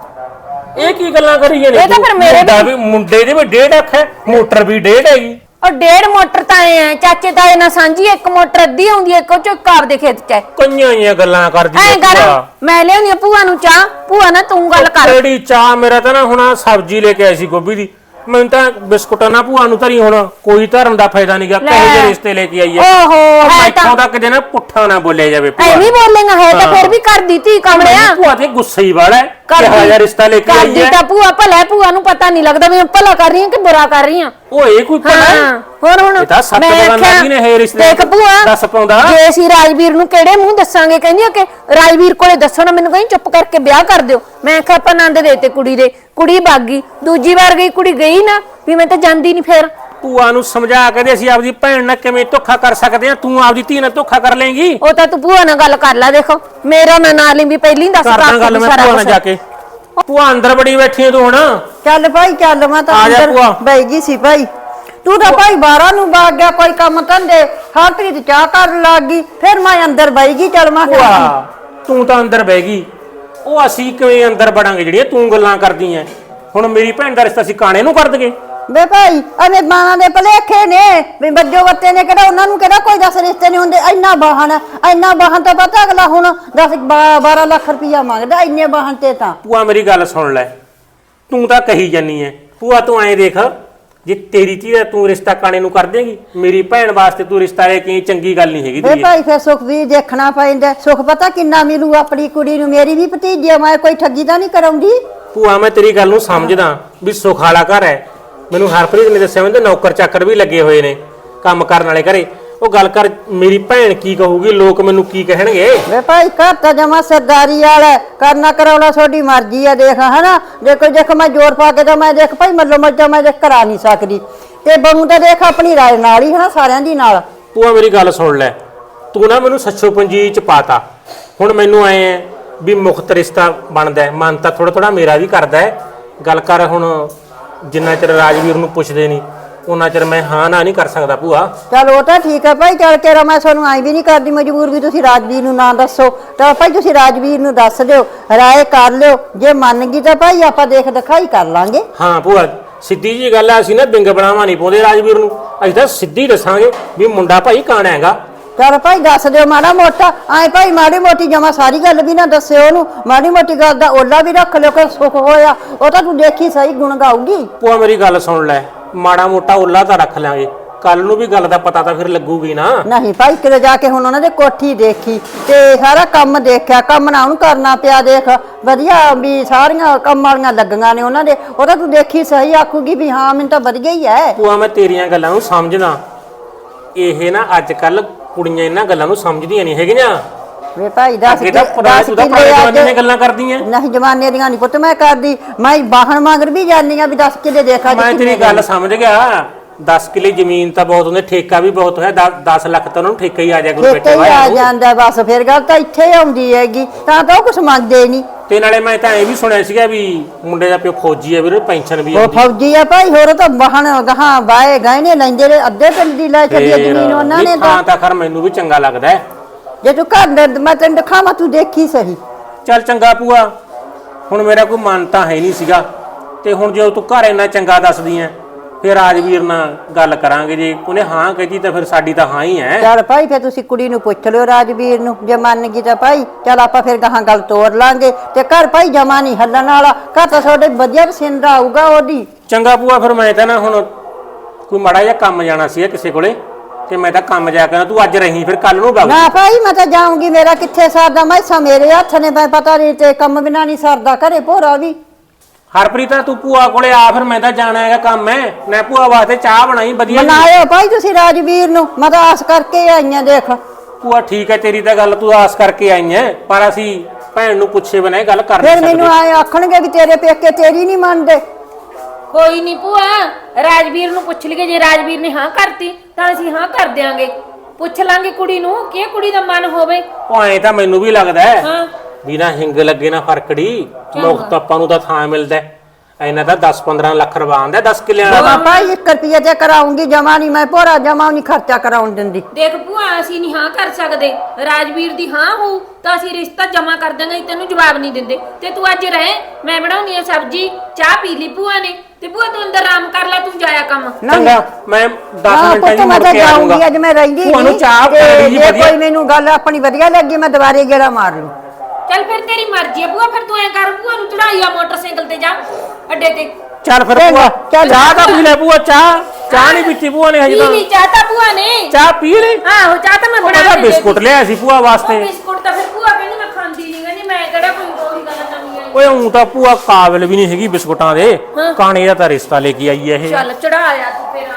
ਇਹ ਕੀ ਗੱਲਾਂ ਕਰੀ ਜਾਂਦੇ ਇਹ ਤਾਂ ਤੂੰ? ਫਿਰ ਮੇਰੇ ਮੁੰਡਾ ਵੀ ਮੁੰਡੇ ਦੇ ਵੀ ਡੇਢ ਅੱਖ ਹੈ ਮੋਟਰ ਵੀ ਡੇਢ ਹੈਗੀ। ਉਹ ਡੇਢ ਮੋਟਰ ਤਾਂ ਐ ਆ, ਚਾਚੇ ਤਾਏ ਨਾਲ ਸਾਂਝੀ ਇੱਕ ਮੋਟਰ ਅੱਧੀ ਆਉਂਦੀ ਐ ਇੱਕੋ ਚੋਂ ਦੇ ਖੇਤ ਚ ਐ ਕਈਆਂ ਹੀ ਗੱਲਾਂ ਕਰਦੀ ਐ ਕਰ। ਮੈਂ ਲਿਆਉਣੀ ਆ ਭੂਆ ਨੂੰ ਚਾਹ ਭੂਆ ਨਾ ਤੂੰ ਗੱਲ ਕਰ। ਕਿਹੜੀ ਚਾਹ ਮੇਰਾ ਤਾਂ ਨਾ ਹੁਣ ਸਬਜ਼ੀ ਲੈ ਕੇ ਆਈ ਸੀ ਗੋਭੀ ਦੀ। ਮੈਨੂੰ ਤਾਂ ਬਿਸਕੁਟ ਨਾ ਭੂਆ ਨੂੰ ਧਰੀ ਹੁਣ ਕੋਈ ਧਰਮ ਦਾ ਫਾਇਦਾ ਨਹੀਂਗਾ। ਕਹੇ ਜਿਹੇ ਰਿਸ਼ਤੇ ਲੈ ਕੇ ਆਈ ਹੈ ਓਹੋ ਹੈ ਤਾਂ ਮੈਥੋਂ ਤੱਕ ਜੇ ਨਾ ਪੁੱਠਾ ਨਾ ਬੋਲਿਆ ਜਾਵੇ ਭੂਆ। ਐਵੇਂ ਬੋਲੇਗਾ ਹੈ ਤਾਂ ਫਿਰ ਵੀ ਕਰ ਦਿੱਤੀ ਕਮਲਿਆ ਭੂਆ ਤੇ ਗੁੱਸਾ ਹੀ ਵਾਲਾ ਹੈ ਕਿਹੋ ਜਿਹਾ ਰਿਸ਼ਤਾ ਲੈ ਕੇ ਆਈ ਕਰਦੀ ਤਾਂ ਭੂਆ ਭਲਾ ਭੂਆ ਨੂੰ ਪਤਾ ਨਹੀਂ ਲੱਗਦਾ ਵੀ ਮੈਂ ਭਲਾ ਕਰ ਰਹੀ ਹਾਂ ਕਿ ਬੁਰਾ ਕਰ ਰਹੀ ਹਾਂ। ਇਹ ਕੋਈ ਭਲਾ ਹੈ? ਹਾਂ। ਹੋਰ ਹੁਣ ਇਹ ਤਾਂ ਸੱਤ ਆਖਿਆ, ਲੱਗੀ ਨੇ ਇਹ ਰਿਸ਼ਤੇ ਦੇਖ ਭੂਆ ਦੱਸ ਪਾਉਂਦਾ। ਜੇ ਅਸੀਂ ਰਾਜਵੀਰ ਨੂੰ ਕਿਹੜੇ ਮੂੰਹ ਦੱਸਾਂਗੇ ਕਹਿੰਦੀ ਆ ਕਿ ਰਾਜਵੀਰ ਕੋਲੇ ਦੱਸੋ ਨਾ ਮੈਨੂੰ ਕਹਿੰਦੀ ਚੁੱਪ ਕਰਕੇ ਵਿਆਹ ਕਰ ਦਿਓ। ਮੈਂ ਆਖਿਆ ਆਪਾਂ ਆਨੰਦ ਦੇਤੇ ਕੁੜੀ ਦੇ। ਕੁੜੀ ਬਾਗੀ ਦੂਜੀ ਵਾਰ ਗਈ ਕੁੜੀ ਗਈ ਨਾ ਵੀ ਮੈਂ ਤਾਂ ਜਾਂਦੀ ਨਹੀਂ ਫੇਰ। ਭੂਆ ਨੂੰ ਸਮਝਾ ਕੇ ਦੇ ਅਸੀਂ ਆਪਦੀ ਭੈਣ ਨਾਲ ਕਿਵੇਂ ਧੋਖਾ ਕਰ ਸਕਦੇ ਆ ਤੂੰ ਆਪਦੀ ਧੀ ਨਾਲ ਧੋਖਾ ਕਰ ਲੇਂਗੀ ਉਹ ਤਾਂ ਤੂੰ ਭੂਆ ਨਾਲ ਗੱਲ ਕਰ ਲੈ ਦੇਖੋ। ਮੇਰਾ ਮੈਂ ਨਾਲ ਲਈ ਵੀ ਪਹਿਲੀ ਦੱਸ ਕਰਦਾ ਗੱਲ ਨੂੰ ਮੈਂ ਸਾਰਾ ਭੂਆ ਨਾਲ। ਜਾ ਕੇ। ਭੂਆ ਅੰਦਰ ਬੜੀ ਬੈਠੀ ਹੈ ਤੂੰ ਹੁਣ। ਚੱਲ ਭਾਈ ਚੱਲ ਮੈਂ ਤਾਂ ਆ ਜਾ ਅੰਦਰ ਭੂਆ। ਗਈ ਸੀ ਭਾਈ। ਤੂੰ ਤਾਂ ਭਾਈ ਬਾਹਰਾਂ ਨੂੰ ਬਾਗ ਗਿਆ ਕੋਈ ਕੰਮ ਧੰਦੇ ਹਰਪ੍ਰੀਤ ਚਾਹ ਕਰਨ ਲੱਗ ਗਈ ਫਿਰ ਮੈਂ ਅੰਦਰ ਬਹਿ ਗਈ ਚੱਲ ਮੈਂ ਕਿਹਾ ਭੂਆ ਤੂੰ ਤਾਂ ਅੰਦਰ ਬਹਿ ਗਈ। ਉਹ ਅਸੀਂ ਕਿਵੇਂ ਅੰਦਰ ਵੜਾਂਗੇ ਜਿਹੜੀਆਂ ਤੂੰ ਗੱਲਾਂ ਕਰਦੀ ਐ? ਹੁਣ ਮੇਰੀ ਭੈਣ ਦਾ ਰਿਸ਼ਤਾ ਅਸੀਂ ਕਾਣੇ ਨੂੰ ਕਰ ਦਗੇ ਵੇ ਭਾਈ ਅਨੇ ਮਾਂ ਦੇ ਭਲੇਖੇ ਨੇ ਵੀ ਬੱਜੋ ਬੱਤੇ ਨੇ ਕਿਹੜਾ ਉਹਨਾਂ ਨੂੰ ਕਿਹੜਾ ਕੋਈ ਦਸ ਰਿਸ਼ਤੇ ਨਹੀਂ ਹੁੰਦੇ ਇੰਨਾ ਬਾਹਨ ਹੈ, ਇੰਨਾ ਬਾਹਨ ਤਾਂ ਪਤਾ ਅਗਲਾ ਹੁਣ 10 12 ਲੱਖ ਰੁਪਇਆ ਮੰਗਦਾ ਇੰਨੇ ਬਾਹਨ ਤੇ ਤਾਂ। ਭੂਆ ਮੇਰੀ ਗੱਲ ਸੁਣ ਲੈ। ਤੂੰ ਤਾਂ ਕਹੀ ਜਾਨੀ ਐ। ਭੂਆ ਤੂੰ ਐਂ ਦੇਖ। ਜੇ ਤੇਰੀ ਧੀ ਦਾ ਤੂੰ ਰਿਸ਼ਤਾ ਕਾਣੇ ਨੂੰ ਕਰ ਦੇਂਗੀ ਮੇਰੀ ਭੈਣ ਵਾਸਤੇ ਤੂੰ ਰਿਸ਼ਤਾ ਲੈ ਕੇ ਆਈ, ਚੰਗੀ ਗੱਲ ਨਹੀਂ ਹੈਗੀ ਵੇ ਤੇਰੀ। ਭਾਈ ਫਿਰ ਸੁਖ ਵੀ ਦੇਖਣਾ ਪੈਂਦਾ ਸੁਖ ਪਤਾ ਕਿੰਨਾ ਮਿਲੂ ਆਪਣੀ ਕੁੜੀ ਨੂੰ? ਮੇਰੀ ਵੀ ਭਤੀਜੀ ਆ, ਮੈਂ ਕੋਈ ਠੱਗੀ ਤਾਂ ਨਹੀਂ ਕਰਾਉਂਦੀ। ਭੂਆ ਮੈਂ ਤੇਰੀ ਗੱਲ ਨੂੰ ਸਮਝਦਾ ਵੀ ਸੁੱਖ ਵਾਲਾ ਘਰ ਹੈ। ਮੈਨੂੰ ਹਰਪ੍ਰੀਤ ਨੇ ਦੱਸਿਆ ਮੈਨੂੰ ਨੌਕਰ ਚਾਕਰ ਵੀ ਲੱਗੇ ਹੋਏ ਨੇ ਕੰਮ ਕਰਨ ਵਾਲੇ ਘਰੇ। ਉਹ ਗੱਲ ਕਰ ਮੇਰੀ ਭੈਣ ਕੀ ਕਹੂਗੀ ਲੋਕ ਮੈਨੂੰ ਕੀ ਕਹਿਣਗੇ? ਵੇ ਭਾਈ ਘਰ ਤਾਂ ਜਮਾ ਸਰਦਾਰੀ ਵਾਲਾ ਹੈ, ਕਰਨਾ ਕਰਾਉਣਾ ਤੁਹਾਡੀ ਮਰਜ਼ੀ ਹੈ ਦੇਖ ਹਨਾ? ਜੇ ਕੋਈ ਦੇਖ ਮੈਂ ਜ਼ੋਰ ਪਾ ਕੇ ਤਾਂ ਮੈਂ ਦੇਖ ਭਾਈ ਮੱਲੋ ਮੱਜਾ ਮੈਂ ਦੇਖ ਕਰਾ ਨਹੀਂ ਸਕਦੀ। ਤੇ ਬਹੂ ਤਾਂ ਦੇਖ ਆਪਣੀ ਰਾਏ ਨਾਲ ਹੀ ਹਨਾ ਸਾਰਿਆਂ ਦੀ ਨਾਲ। ਭੂਆ ਮੇਰੀ ਗੱਲ ਸੁਣ ਲੈ। ਤੂੰ ਨਾ ਮੈਨੂੰ ਸੱਚੋ ਪੰਜੀ ਚ ਪਾਤਾ। ਹੁਣ ਮੈਨੂੰ ਐ ਵੀ ਮੁਖਤ ਰਿਸ਼ਤਾ ਬਣਦਾ ਹੈ। ਮਨ ਤਾਂ ਥੋੜਾ ਥੋੜਾ ਮੇਰਾ ਵੀ ਕਰਦਾ ਹੈ। ਗੱਲ ਕਰ ਹੁਣ ਜਿੰਨਾ ਚਿਰ ਰਾਜਵੀਰ ਨੂੰ ਪੁੱਛਦੇ ਨਹੀਂ। ਉਹਨਾਂ ਚਿਰ ਮੈਂ ਹਾਂ ਨਾ ਨਹੀਂ ਕਰ ਸਕਦਾ ਭੂਆ। ਚਲ ਉਹ ਤਾਂ ਠੀਕ ਹੈ ਭਾਈ ਚੱਲ ਕੇ ਮੈਂ ਤੁਹਾਨੂੰ ਆਈ ਵੀ ਨਹੀਂ ਕਰਦੀ ਮਜਬੂਰ ਵੀ ਤੁਸੀਂ ਰਾਜਵੀਰ ਨੂੰ ਨਾ ਦੱਸੋ। ਤਾਂ ਭਾਈ ਤੁਸੀਂ ਰਾਜਵੀਰ ਨੂੰ ਦੱਸ ਦਿਓ ਰਾਏ ਕਰ ਲਿਓ। ਜੇ ਮੰਨ ਗਈ ਤਾਂ ਭਾਈ ਆਪਾਂ ਦੇਖ ਦਿਖਾਈ ਕਰ ਲਾਂਗੇ। ਹਾਂ ਭੂਆ ਸਿੱਧੀ ਜੀ ਗੱਲ ਆ ਅਸੀਂ ਨਾ ਬਿੰਗ ਬਣਾਵਾ ਨਹੀਂ ਪਾਉਂਦੇ ਰਾਜਵੀਰ ਨੂੰ। ਅਸੀਂ ਤਾਂ ਸਿੱਧੀ ਦੱਸਾਂਗੇ ਵੀ ਮੁੰਡਾ ਭਾਈ ਕਾਣਾ ਹੈਗਾ। ਚਲ ਭਾਈ ਦੱਸ ਦਿਓ ਮਾੜਾ ਮੋਟਾ ਆਏ ਭਾਈ ਮਾੜੀ ਮੋਟੀ ਜਮਾ ਸਾਰੀ ਗੱਲ ਵੀ ਨਾ ਦੱਸਿਓ ਉਹਨੂੰ। ਮਾੜੀ ਮੋਟੀ ਗੱਲ ਦਾ ਓਲਾ ਵੀ ਰੱਖ ਲਿਓ ਕਿ ਸੁੱਖ ਹੋਇਆ ਉਹ ਤਾਂ ਤੂੰ ਦੇਖੀ ਸਹੀ ਗੁਣ ਗਾਊਗੀ। ਭੂਆ ਮੇਰੀ ਗੱਲ ਸੁਣ ਲੈ। ਮਾੜਾ ਮੋਟਾ ਉੱਲਾ ਤਾਂ ਰੱਖ ਲਾਂਗੇ। ਕੱਲ ਨੂੰ ਵੀ ਗੱਲ ਦਾ ਪਤਾ ਤਾਂ ਫਿਰ ਲੱਗੂਗੀ ਨਾ। ਨਹੀਂ ਭਾਈ ਕਿਤੇ ਜਾ ਕੇ ਹੁਣ ਉਹਨਾਂ ਦੇ ਕੋਠੀ ਦੇਖੀ ਤੇ ਸਾਰਾ ਕੰਮ ਦੇਖਿਆ ਕੰਮ ਨਾ ਉਹਨੂੰ ਕਰਨਾ ਪਿਆ ਦੇਖ। ਵਧੀਆ ਵੀ ਸਾਰੀਆਂ ਕੰਮ ਵਾਲੀਆਂ ਲੱਗੀਆਂ ਨੇ ਉਹਨਾਂ ਦੇ। ਉਹ ਤਾਂ ਤੂੰ ਦੇਖੀ ਸਹੀ ਆਖੂਗੀ ਵੀ ਹਾਂ ਮੈਨੂੰ ਤਾਂ ਵਧੀਆ ਹੀ ਹੈ ਭੂਆ ਮੈਂ ਤੇਰੀਆਂ ਗੱਲਾਂ ਨੂੰ ਸਮਝਦਾ। ਇਹ ਨਾ ਅੱਜ ਕੱਲ ਕੁੜੀਆਂ ਇਹਨਾਂ ਗੱਲਾਂ ਨੂੰ ਸਮਝਦੀਆਂ ਨਹੀਂ ਹੈਗੀਆਂ। ਵੇ ਭਾਈ ਦੱਸ ਅੱਗੇ ਤਾਂ ਪੁਰਾਣੇ ਤੂੰ ਤਾਂ ਪੁਰਾਣੇ ਜ਼ਮਾਨੇ ਦੀਆਂ ਗੱਲਾਂ ਕਰਦੀਆਂ। ਨਹੀਂ ਜਮਾਨੇ ਦੀਆਂ ਨਹੀਂ ਪੁੱਤ ਮੈਂ ਕਰਦੀ। ਮੈਂ ਬਾਹਣ ਮਗਰ ਵੀ ਜਾਨੀ ਆ ਵੀ 10 ਕਿੱਲੇ ਦੇਖਾ ਮੈਂ ਤੇਰੀ ਗੱਲ ਸਮਝ ਗਿਆ। 10 ਕਿੱਲੇ ਜ਼ਮੀਨ ਤਾਂ ਬਹੁਤ ਹੁੰਦੇ ਠੇਕਾ ਵੀ ਬਹੁਤ ਹੋਇਆ 10 ਲੱਖ ਤਾਂ ਉਹਨਾਂ ਠੇਕਾ ਹੀ ਆ ਜਾ ਗੁਰੂ ਠੇਕੇ ਬੈਠੇ ਹੀ ਆ ਜਾਂਦਾ ਬਸ ਫਿਰ ਗੱਲ ਤਾਂ ਇੱਥੇ ਆਉਂਦੀ ਹੈਗੀ ਤਾਂ ਤਾਂ ਉਹ ਕੁਛ ਮੰਗਦੇ ਹੀ ਨਹੀਂ ਤੇ ਨਾਲੇ ਮੈਂ ਤਾਂ ਇਹ ਵੀ ਸੁਣਿਆ ਸੀਗਾ ਵੀ ਮੁੰਡੇ ਦਾ ਪਿਓ ਫੌਜੀ ਹੈ ਵੀਰੇ ਪੈਨਸ਼ਨ ਵੀ ਉਹ ਫੌਜੀ ਆ ਭਾਈ ਹੋਰ ਤਾਂ ਬਾਹਣ ਗਾਹਾਂ ਬਾਏ ਗਏ ਨੇ ਲੈਂਦੇ ਨੇ ਅੱਧੇ ਪਿੰਡ ਦੀ ਲੈ ਆ ਫੇਰ ਜ਼ਮੀਨ ਉਹਨਾਂ ਨੇ ਤਾਂ ਤਾਂ ਖਰ ਮੈਨੂੰ ਵੀ ਚੰਗਾ ਲੱਗਦਾ ਹੈ। ਜੇ ਤੂੰ ਘਰ ਦੇ ਮੈਂ ਤੈਨੂੰ ਦਿਖਾਵਾਂ ਤੂੰ ਦੇਖੀ ਸਹੀ। ਚੱਲ ਚੰਗਾ ਭੂਆ ਹੁਣ ਮੇਰਾ ਕੋਈ ਮਨ ਤਾਂ ਹੈ ਨਹੀਂ ਸੀਗਾ। ਤੇ ਹੁਣ ਜੇ ਤੂੰ ਘਰ ਇੰਨਾ ਚੰਗਾ ਦੱਸਦੀ ਐ ਫਿਰ ਰਾਜਵੀਰ ਨਾਲ ਗੱਲ ਕਰਾਂਗੇ ਜੇ। ਉਹਨੇ ਹਾਂ ਕਹੀ ਤਾਂ ਫਿਰ ਸਾਡੀ ਤਾਂ ਹਾਂ ਹੀ ਐ। ਚੱਲ ਭਾਈ ਫਿਰ ਤੁਸੀਂ ਕੁੜੀ ਨੂੰ ਪੁੱਛ ਲਿਓ ਰਾਜਵੀਰ ਨੂੰ ਜੇ ਮੰਨ ਗਈ ਤਾਂ ਭਾਈ ਚੱਲ ਆਪਾਂ ਫਿਰ ਗਾਹਾਂ ਗੱਲ ਤੋੜ ਲਾਂਗੇ। ਤੇ ਘਰ ਭਾਈ ਜਮਾ ਨਹੀਂ ਹੱਲਣ ਵਾਲਾ ਘਰ ਤਾਂ ਤੁਹਾਡੇ ਵਧੀਆ ਪਸੰਦ ਆਊਗਾ ਉਹਦੀ। ਚੰਗਾ ਭੂਆ ਫਿਰ ਮੈਂ ਤਾਂ ਨਾ ਹੁਣ ਕੋਈ ਮਾੜਾ ਜਿਹਾ ਕੰਮ ਜਾਣਾ ਸੀਗਾ ਕਿਸੇ ਕੋਲੇ। ਤੇ ਮੈਂ ਤਾਂ ਕੰਮ ਜਾ ਕੇ ਤੂੰ ਅੱਜ ਰਹੀ ਫਿਰ ਕੱਲ ਨੂੰ ਵਗ ਨਾ ਭਾਈ ਮੈਂ ਤਾਂ ਜਾਊਂਗੀ ਮੇਰਾ ਕਿੱਥੇ ਸਰਦਾ? ਮੈਸਾਂ ਮੇਰੇ ਹੱਥ ਨੇ ਮੈਂ ਪਤਾ ਨਹੀਂ ਤੇ ਕੰਮ ਬਿਨਾ ਨਹੀਂ ਸਰਦਾ ਘਰੇ ਭੋਰਾ ਵੀ। ਹਰਪ੍ਰੀਤ ਤੂੰ ਭੂਆ ਕੋਲੇ ਆ ਫਿਰ ਮੈਂ ਤਾਂ ਜਾਣਾ ਹੈਗਾ ਕੰਮ ਐ ਮੈਂ ਭੂਆ ਵਾਸਤੇ ਚਾਹ ਬਣਾਈ ਵਧੀਆ। ਮਨਾਇਓ ਭਾਈ ਤੁਸੀਂ ਰਾਜਵੀਰ ਨੂੰ ਮੈਂ ਤਾਂ ਆਸ ਕਰਕੇ ਆਈਆਂ ਦੇਖ। ਭੂਆ ਠੀਕ ਹੈ ਤੇਰੀ ਤਾਂ ਗੱਲ ਤੂੰ ਆਸ ਕਰਕੇ ਆਈ ਐ ਪਰ ਅਸੀਂ ਭੈਣ ਨੂੰ ਪੁੱਛੇ ਬਿਨਾਂ ਇਹ ਗੱਲ ਕਰ ਫਿਰ ਨਹੀਂ ਮੈਨੂੰ ਸਕਦੇ। ਆਏ ਆਖਣਗੇ ਕਿ ਤੇਰੇ ਪੇਕੇ ਤੇਰੀ ਨਹੀਂ ਮੰਨਦੇ। ਕੋਈ ਨਹੀਂ ਭੂਆ ਰਾਜਵੀਰ ਨੂੰ ਪੁੱਛ ਲਈਏ ਜੇ ਰਾਜਵੀਰ ਨੇ ਹਾਂ ਕਰਤੀ ਤਾਂ ਅਸੀਂ ਹਾਂ ਕਰ ਦਿਆਂਗੇ। ਪੁੱਛ ਲਾਂਗੇ ਕੁੜੀ ਨੂੰ ਕਿ ਇਹ ਕੁੜੀ ਦਾ ਮਨ ਹੋਵੇ। ਐਂ ਤਾਂ ਮੈਨੂੰ ਵੀ ਲੱਗਦਾ ਹੈ ਹਾਂ। ਵੀ ਨਾ ਹਿੰਗ ਲੱਗੇ ਨਾ ਫਰਕੜੀ ਮੁਕਤ ਆਪਾਂ ਨੂੰ ਤਾਂ ਥਾਂ ਮਿਲਦਾ ਹੈ। ਇਹਨਾਂ ਦਾ 10-15 ਲੱਖ ਰੁਪਏ ਆਂਦਾ 10 ਕਿੱਲਿਆਂ ਦਾ ਜਮਾ ਭਾਈ 1 ਰੁਪਿਆ ਤੇ ਕਰਾਉਂਗੀ ਜਮਾ ਨਹੀਂ ਮੈਂ ਭੋਰਾ ਜਮਾ ਨਹੀਂ ਖਰਚਾ ਕਰਾਉਣ ਦਿੰਦੀ। ਦੇਖ ਭੂਆ ਅਸੀਂ ਨਹੀਂ ਹਾਂ ਕਰ ਸਕਦੇ। ਰਾਜਵੀਰ ਦੀ ਹਾਂ ਹੋਊ ਤਾਂ ਅਸੀਂ ਰਿਸ਼ਤਾ ਜਮਾ ਕਰ ਦਾਂਗੇ ਤੈਨੂੰ ਜਵਾਬ ਨਹੀਂ ਦਿੰਦੇ। ਤੇ ਤੂੰ ਅੱਜ ਰਹੇ ਮੈਂ ਬਣਾਉਣੀ ਆ ਸਬਜੀ ਚਾਹ ਪੀ ਲਈ ਭੂਆ ਨੇ। ਤੇ ਭੂਆ ਤੂੰ ਅੰਦਰ ਆਰਾਮ ਕਰ ਲੈ ਤੂੰ ਜਾਇਆ ਕੰਮ। ਚੰਗਾ ਮੈਂ 10 ਹਾਂ ਮਿੰਟਾਂ ਪੁੱਤ ਦੀ ਮੈਂ ਮੁੜ ਤਾਂ ਕੇ ਆ ਜਾਊਂਗੀ ਜਾਊਂਗਾ ਅੱਜ ਮੈਂ ਰਹਿੰਦੀ ਭੂਆ ਨੂੰ ਨਹੀਂ। ਚਾਹ ਤੇ ਪਿਆਰੀ ਜੀ ਜੇ ਵਧੀਆ। ਕੋਈ ਮੈਨੂੰ ਗੱਲ ਆਪਣੀ ਵਧੀਆ ਲੱਗੀ ਮੈਂ ਦੁਬਾਰੇ ਗੇੜਾ ਮਾਰ ਲੂ ਚੱਲ ਫਿਰ ਤੇਰੀ ਮਰਜ਼ੀ ਆ ਭੂਆ ਫਿਰ ਤੂੰ ਐ ਕਰ ਭੂਆ ਨੂੰ ਚੜਾਈ ਆ ਮੋਟਰਸਾਈਕਲ ਤੇ ਜਾ। ਅੱਡੇ ਤੇ। ਚੱਲ ਫਿਰ ਚੰਗਾ, ਭੂਆ ਚੱਲ। ਚਾਹ ਤਾਂ ਪੀ ਲੈ ਭੂਆ ਚਾਹ। ਚਾਹ ਨਹੀਂ ਪੀਤੀ ਭੂਆ ਨੇ ਹਜੇ ਪੀ ਤਾਂ ਲਈ ਚਾਹ ਤਾਂ ਭੂਆ ਨੇ। ਚਾਹ ਪੀ ਲਈ? ਆਹੋ ਚਾਹ ਤਾਂ ਮੈਂ ਉਹ ਬਣਾ ਤਾਂ ਕੇ ਦੇ ਬਿਸਕੁਟ ਦਿੱਤੀ। ਲਿਆ ਸੀ ਭੂਆ ਉਹ ਵਾਸਤੇ ਬਿਸਕੁਟ ਤਾਂ ਫਿਰ ਭੂਆ ਕਹਿੰਦੀ ਮੈਂ ਖਾਂਦੀ ਨਹੀਂ ਕਹਿੰਦੀ ਮੈਂ ਕਿਹੜਾ ਕੋਈ ਕੋਈ ਗੱਲ ਨਵੀਂ ਆਈ ਓਏ ਹੂੰ ਤਾਂ ਭੂਆ ਕਾਬਿਲ ਵੀ ਨਹੀਂ ਹੈਗੀ ਬਿਸਕੁਟਾਂ ਦੇ। ਹਾਂ। ਕਾਣੇ ਦਾ ਤਾਂ ਰਿਸ਼ਤਾ ਲੈ ਕੇ ਆਈ ਹੈ ਇਹ। ਚੱਲ ਚੜਾ ਆ ਤੂੰ ਫਿਰ। ਆ